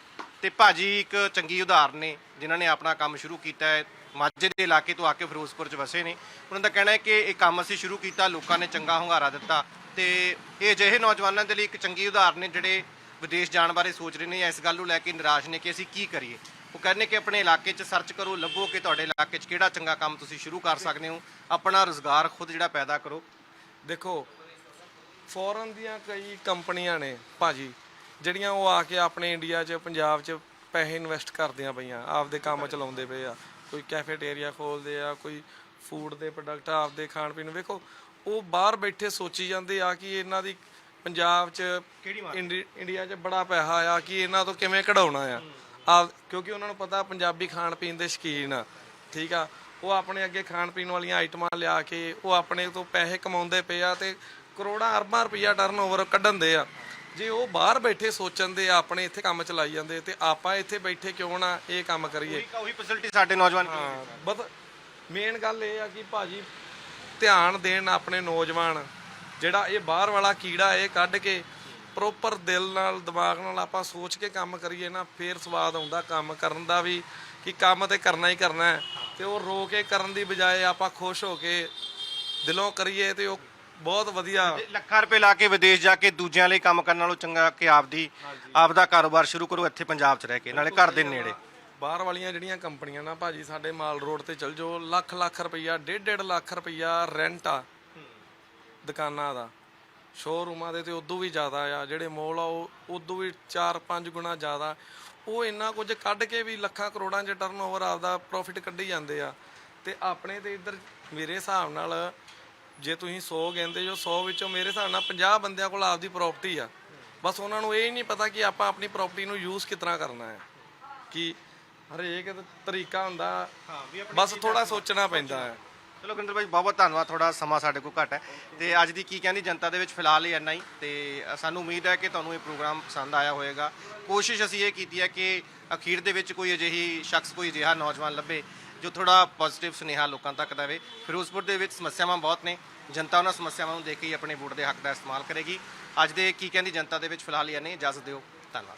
ਤੇ ਭਾਜੀ ਇੱਕ ਚੰਗੀ ਉਦਾਹਰਨ ਨੇ, ਜਿਨ੍ਹਾਂ ਨੇ ਆਪਣਾ ਕੰਮ ਸ਼ੁਰੂ ਕੀਤਾ ਹੈ। ਮਾਝੇ ਦੇ ਇਲਾਕੇ ਤੋਂ ਆ ਕੇ ਫਿਰੋਜ਼ਪੁਰ 'ਚ ਵਸੇ ਨੇ। ਉਹਨਾਂ ਦਾ ਕਹਿਣਾ ਹੈ ਕਿ ਇਹ ਕੰਮ ਅਸੀਂ ਸ਼ੁਰੂ ਕੀਤਾ, ਲੋਕਾਂ ਨੇ ਚੰਗਾ ਹੁੰਗਾਰਾ ਦਿੱਤਾ। ਤੇ ਇਹ ਅਜਿਹੇ ਨੌਜਵਾਨਾਂ ਦੇ ਲਈ ਇੱਕ ਚੰਗੀ ਉਦਾਹਰਨ ਨੇ ਜਿਹੜੇ ਵਿਦੇਸ਼ ਜਾਣ ਬਾਰੇ ਸੋਚ ਰਹੇ ਨੇ ਜਾਂ ਇਸ ਗੱਲ ਨੂੰ ਲੈ ਕੇ ਨਿਰਾਸ਼ ਨੇ ਕਿ ਅਸੀਂ ਕੀ ਕਰੀਏ? ਉਹ ਕਹਿੰਦੇ ਕਿ ਆਪਣੇ ਇਲਾਕੇ 'ਚ ਸਰਚ ਕਰੋ, ਲੱਭੋ ਕਿ ਤੁਹਾਡੇ ਇਲਾਕੇ 'ਚ ਕਿਹੜਾ ਚੰਗਾ ਕੰਮ ਤੁਸੀਂ ਸ਼ੁਰੂ ਕਰ ਸਕਦੇ ਹੋ। ਆਪਣਾ ਰੋਜ਼ਗਾਰ ਖੁਦ ਜਿਹੜਾ ਪੈਦਾ ਕਰੋ। ਦੇਖੋ ਫੋਰਨ ਦੀਆਂ ਕਈ ਕੰਪਨੀਆਂ ਨੇ ਭਾਜੀ, ਜਿਹੜੀਆਂ ਉਹ ਆ ਕੇ ਆਪਣੇ ਇੰਡੀਆ 'ਚ, ਪੰਜਾਬ 'ਚ ਪੈਸੇ ਇਨਵੈਸਟ ਕਰਦੀਆਂ ਪਈਆਂ, ਆਪਦੇ ਕੰਮ ਚਲਾਉਂਦੇ ਪਏ ਆ। ਕੋਈ ਕੈਫੇਟੇਰੀਆ ਖੋਲਦੇ ਆ, ਕੋਈ ਫੂਡ ਦੇ ਪ੍ਰੋਡਕਟ ਆਪਦੇ ਖਾਣ ਪੀਣ ਨੂੰ। ਵੇਖੋ, ਉਹ ਬਾਹਰ ਬੈਠੇ ਸੋਚੀ ਜਾਂਦੇ ਆ ਕਿ ਇਹਨਾਂ ਦੀ ਪੰਜਾਬ 'ਚ ਇੰਡੀ- ਇੰਡੀਆ 'ਚ ਬੜਾ ਪੈਸਾ ਆ ਕਿ ਇਹਨਾਂ ਤੋਂ ਕਿਵੇਂ ਕਢਾਉਣਾ ਆ। ਆ ਕਿਉਂਕਿ ਉਹਨਾਂ ਨੂੰ ਪਤਾ ਪੰਜਾਬੀ ਖਾਣ ਪੀਣ ਦੇ ਸ਼ੌਕੀਨ ਆ ਠੀਕ ਆ? ਉਹ ਆਪਣੇ ਅੱਗੇ ਖਾਣ ਪੀਣ ਵਾਲੀਆਂ ਆਈਟਮਾਂ ਲਿਆ ਕੇ ਉਹ ਆਪਣੇ ਤੋਂ ਪੈਸੇ ਕਮਾਉਂਦੇ ਪਏ ਆ ਤੇ ਕਰੋੜਾਂ ਅਰਬਾਂ ਰੁਪਈਆ ਟਰਨਓਵਰ ਕੱਢਣ ਦੇ ਆ। ਜੇ ਉਹ ਬਾਹਰ ਬੈਠੇ ਸੋਚਣ ਦੇ ਆਪਣੇ ਇੱਥੇ ਕੰਮ ਚਲਾਈ ਜਾਂਦੇ ਤੇ ਆਪਾਂ ਇੱਥੇ ਬੈਠੇ ਕਿਉਂ ਨਾ ਇਹ ਕੰਮ ਕਰੀਏ? ਉਹੀ ਫੈਸਿਲਿਟੀ ਸਾਡੇ ਨੌਜਵਾਨ ਹਾਂ ਬਸ ਮੇਨ ਗੱਲ ਇਹ ਆ ਕਿ ਭਾਜੀ ਧਿਆਨ ਦੇਣ ਆਪਣੇ ਨੌਜਵਾਨ। ਜਿਹੜਾ ਇਹ ਬਾਹਰ ਵਾਲਾ ਕੀੜਾ ਇਹ ਕੱਢ ਕੇ ਪ੍ਰੋਪਰ ਦਿਲ ਨਾਲ ਦਿਮਾਗ ਨਾਲ ਆਪਾਂ ਸੋਚ ਕੇ ਕੰਮ ਕਰੀਏ ਨਾ ਫੇਰ ਸਵਾਦ ਆਉਂਦਾ ਕੰਮ ਕਰਨ ਦਾ ਵੀ ਕਿ ਕੰਮ ਤੇ ਕਰਨਾ ਹੀ ਕਰਨਾ ਹੈ। ਤੇ ਉਹ ਰੋ ਕੇ ਕਰਨ ਦੀ ਬਜਾਏ ਆਪਾਂ ਖੁਸ਼ ਹੋ ਕੇ ਦਿਲੋਂ ਕਰੀਏ ਤੇ ਉਹ ਬਹੁਤ ਵਧੀਆ ਲੱਖਾਂ ਰੁਪਏ ਲਾ ਕੇ ਵਿਦੇਸ਼ ਜਾ ਕੇ ਦੂਜਿਆਂ ਲਈ ਕੰਮ ਕਰਨ ਨਾਲੋਂ ਚੰਗਾ ਕਿ ਆਪਦੀ ਆਪਦਾ ਕਾਰੋਬਾਰ ਸ਼ੁਰੂ ਕਰੋ ਇੱਥੇ ਪੰਜਾਬ 'ਚ ਰਹਿ ਕੇ ਨਾਲੇ ਘਰ ਦੇ ਨੇੜੇ। ਬਾਹਰ ਵਾਲੀਆਂ ਜਿਹੜੀਆਂ ਕੰਪਨੀਆਂ ਨਾ ਭਾਜੀ ਸਾਡੇ ਮਾਲ ਰੋਡ ਤੇ ਚਲ ਜਾਓ ਲੱਖ ਲੱਖ ਰੁਪਈਆ ਡੇਢ ਡੇਢ ਲੱਖ ਰੁਪਈਆ ਰੈਂਟ ਆ। ਦੁਕਾਨਾਂ ਦਾ। ਸ਼ੋਰੂਮਾਂ ਦੇ ਤੇ ਉਦੋਂ ਵੀ ਜ਼ਿਆਦਾ ਆ ਜਿਹੜੇ ਮੋਲ ਆ ਉਹ ਉਦੋਂ ਵੀ 4-5 ਗੁਣਾ ਜ਼ਿਆਦਾ। ਉਹ ਇੰਨਾ ਕੁਝ ਕੱਢ ਕੇ ਵੀ ਲੱਖਾਂ ਕਰੋੜਾਂ 'ਚ ਟਰਨਓਵਰ ਆਪਦਾ ਪ੍ਰੋਫਿਟ ਕੱਢੀ ਜਾਂਦੇ ਆ। ਤੇ ਆਪਣੇ ਤੇ ਇੱਧਰ ਮੇਰੇ ਹਿਸਾਬ ਨਾਲ ਜੇ ਤੁਸੀਂ 100 ਕਹਿੰਦੇ ਜੋ 100 ਵਿੱਚੋਂ ਮੇਰੇ ਹਿਸਾਬ ਨਾਲ 50 ਬੰਦਿਆਂ ਕੋਲ ਆਪਦੀ ਪ੍ਰਾਪਰਟੀ ਆ। ਬਸ ਉਹਨਾਂ ਨੂੰ ਇਹ ਨਹੀਂ ਪਤਾ ਕਿ ਆਪਾਂ ਆਪਣੀ ਪ੍ਰਾਪਰਟੀ ਨੂੰ ਯੂਜ਼ ਕਿਸ ਤਰ੍ਹਾਂ ਕਰਨਾ ਹੈ। ਕਿ ਹਰੇਕ ਤਰੀਕਾ ਹੁੰਦਾ। ਬਸ ਥੋੜਾ ਸੋਚਣਾ ਪੈਂਦਾ ਹੈ। ਚਲੋ ਗੁਰਿੰਦਰ ਭਾਈ ਬਹੁਤ ਬਹੁਤ ਧੰਨਵਾਦ ਥੋੜਾ ਸਮਾਂ ਸਾਡੇ ਕੋਲ ਘੱਟ ਹੈ। ਤੇ ਅੱਜ ਦੀ ਕੀ ਕਹਿੰਦੀ, ਜਨਤਾ ਦੇ ਵਿੱਚ ਫਿਲਹਾਲ ਹੀ ਇੰਨਾ ਹੀ। ਤੇ ਸਾਨੂੰ ਉਮੀਦ ਹੈ ਕਿ ਤੁਹਾਨੂੰ ਇਹ ਪ੍ਰੋਗਰਾਮ ਪਸੰਦ ਆਇਆ ਹੋਵੇਗਾ। ਕੋਸ਼ਿਸ਼ ਅਸੀਂ ਇਹ ਕੀਤੀ ਹੈ ਕਿ ਅਖੀਰ ਦੇ ਵਿੱਚ ਕੋਈ ਅਜਿਹੀ ਸ਼ਖਸ, ਕੋਈ ਅਜਿਹਾ ਨੌਜਵਾਨ ਲੱਭੇ ਜੋ ਥੋੜਾ ਪੋਜ਼ਿਟਿਵ ਸੁਨੇਹਾ ਲੋਕਾਂ ਤੱਕ ਦੇਵੇ। ਫਿਰੋਜ਼ਪੁਰ ਦੇ ਵਿੱਚ ਸਮੱਸਿਆਵਾਂ ਬਹੁਤ ਨੇ। ਜਨਤਾ ਉਹਨਾਂ ਸਮੱਸਿਆਵਾਂ ਨੂੰ ਦੇਖ ਕੇ ਹੀ ਆਪਣੇ ਵੋਟ ਦੇ ਹੱਕ ਦਾ ਇਸਤੇਮਾਲ ਕਰੇਗੀ। ਅੱਜ ਦੇ ਕੀ ਕਹਿੰਦੀ, ਜਨਤਾ ਦੇ ਵਿੱਚ ਫਿਲਹਾਲ ਹੀ ਇੰਨਾ ਹੀ। ਇਜਾਜ਼ਤ ਦਿਓ। ਧੰਨਵਾਦ।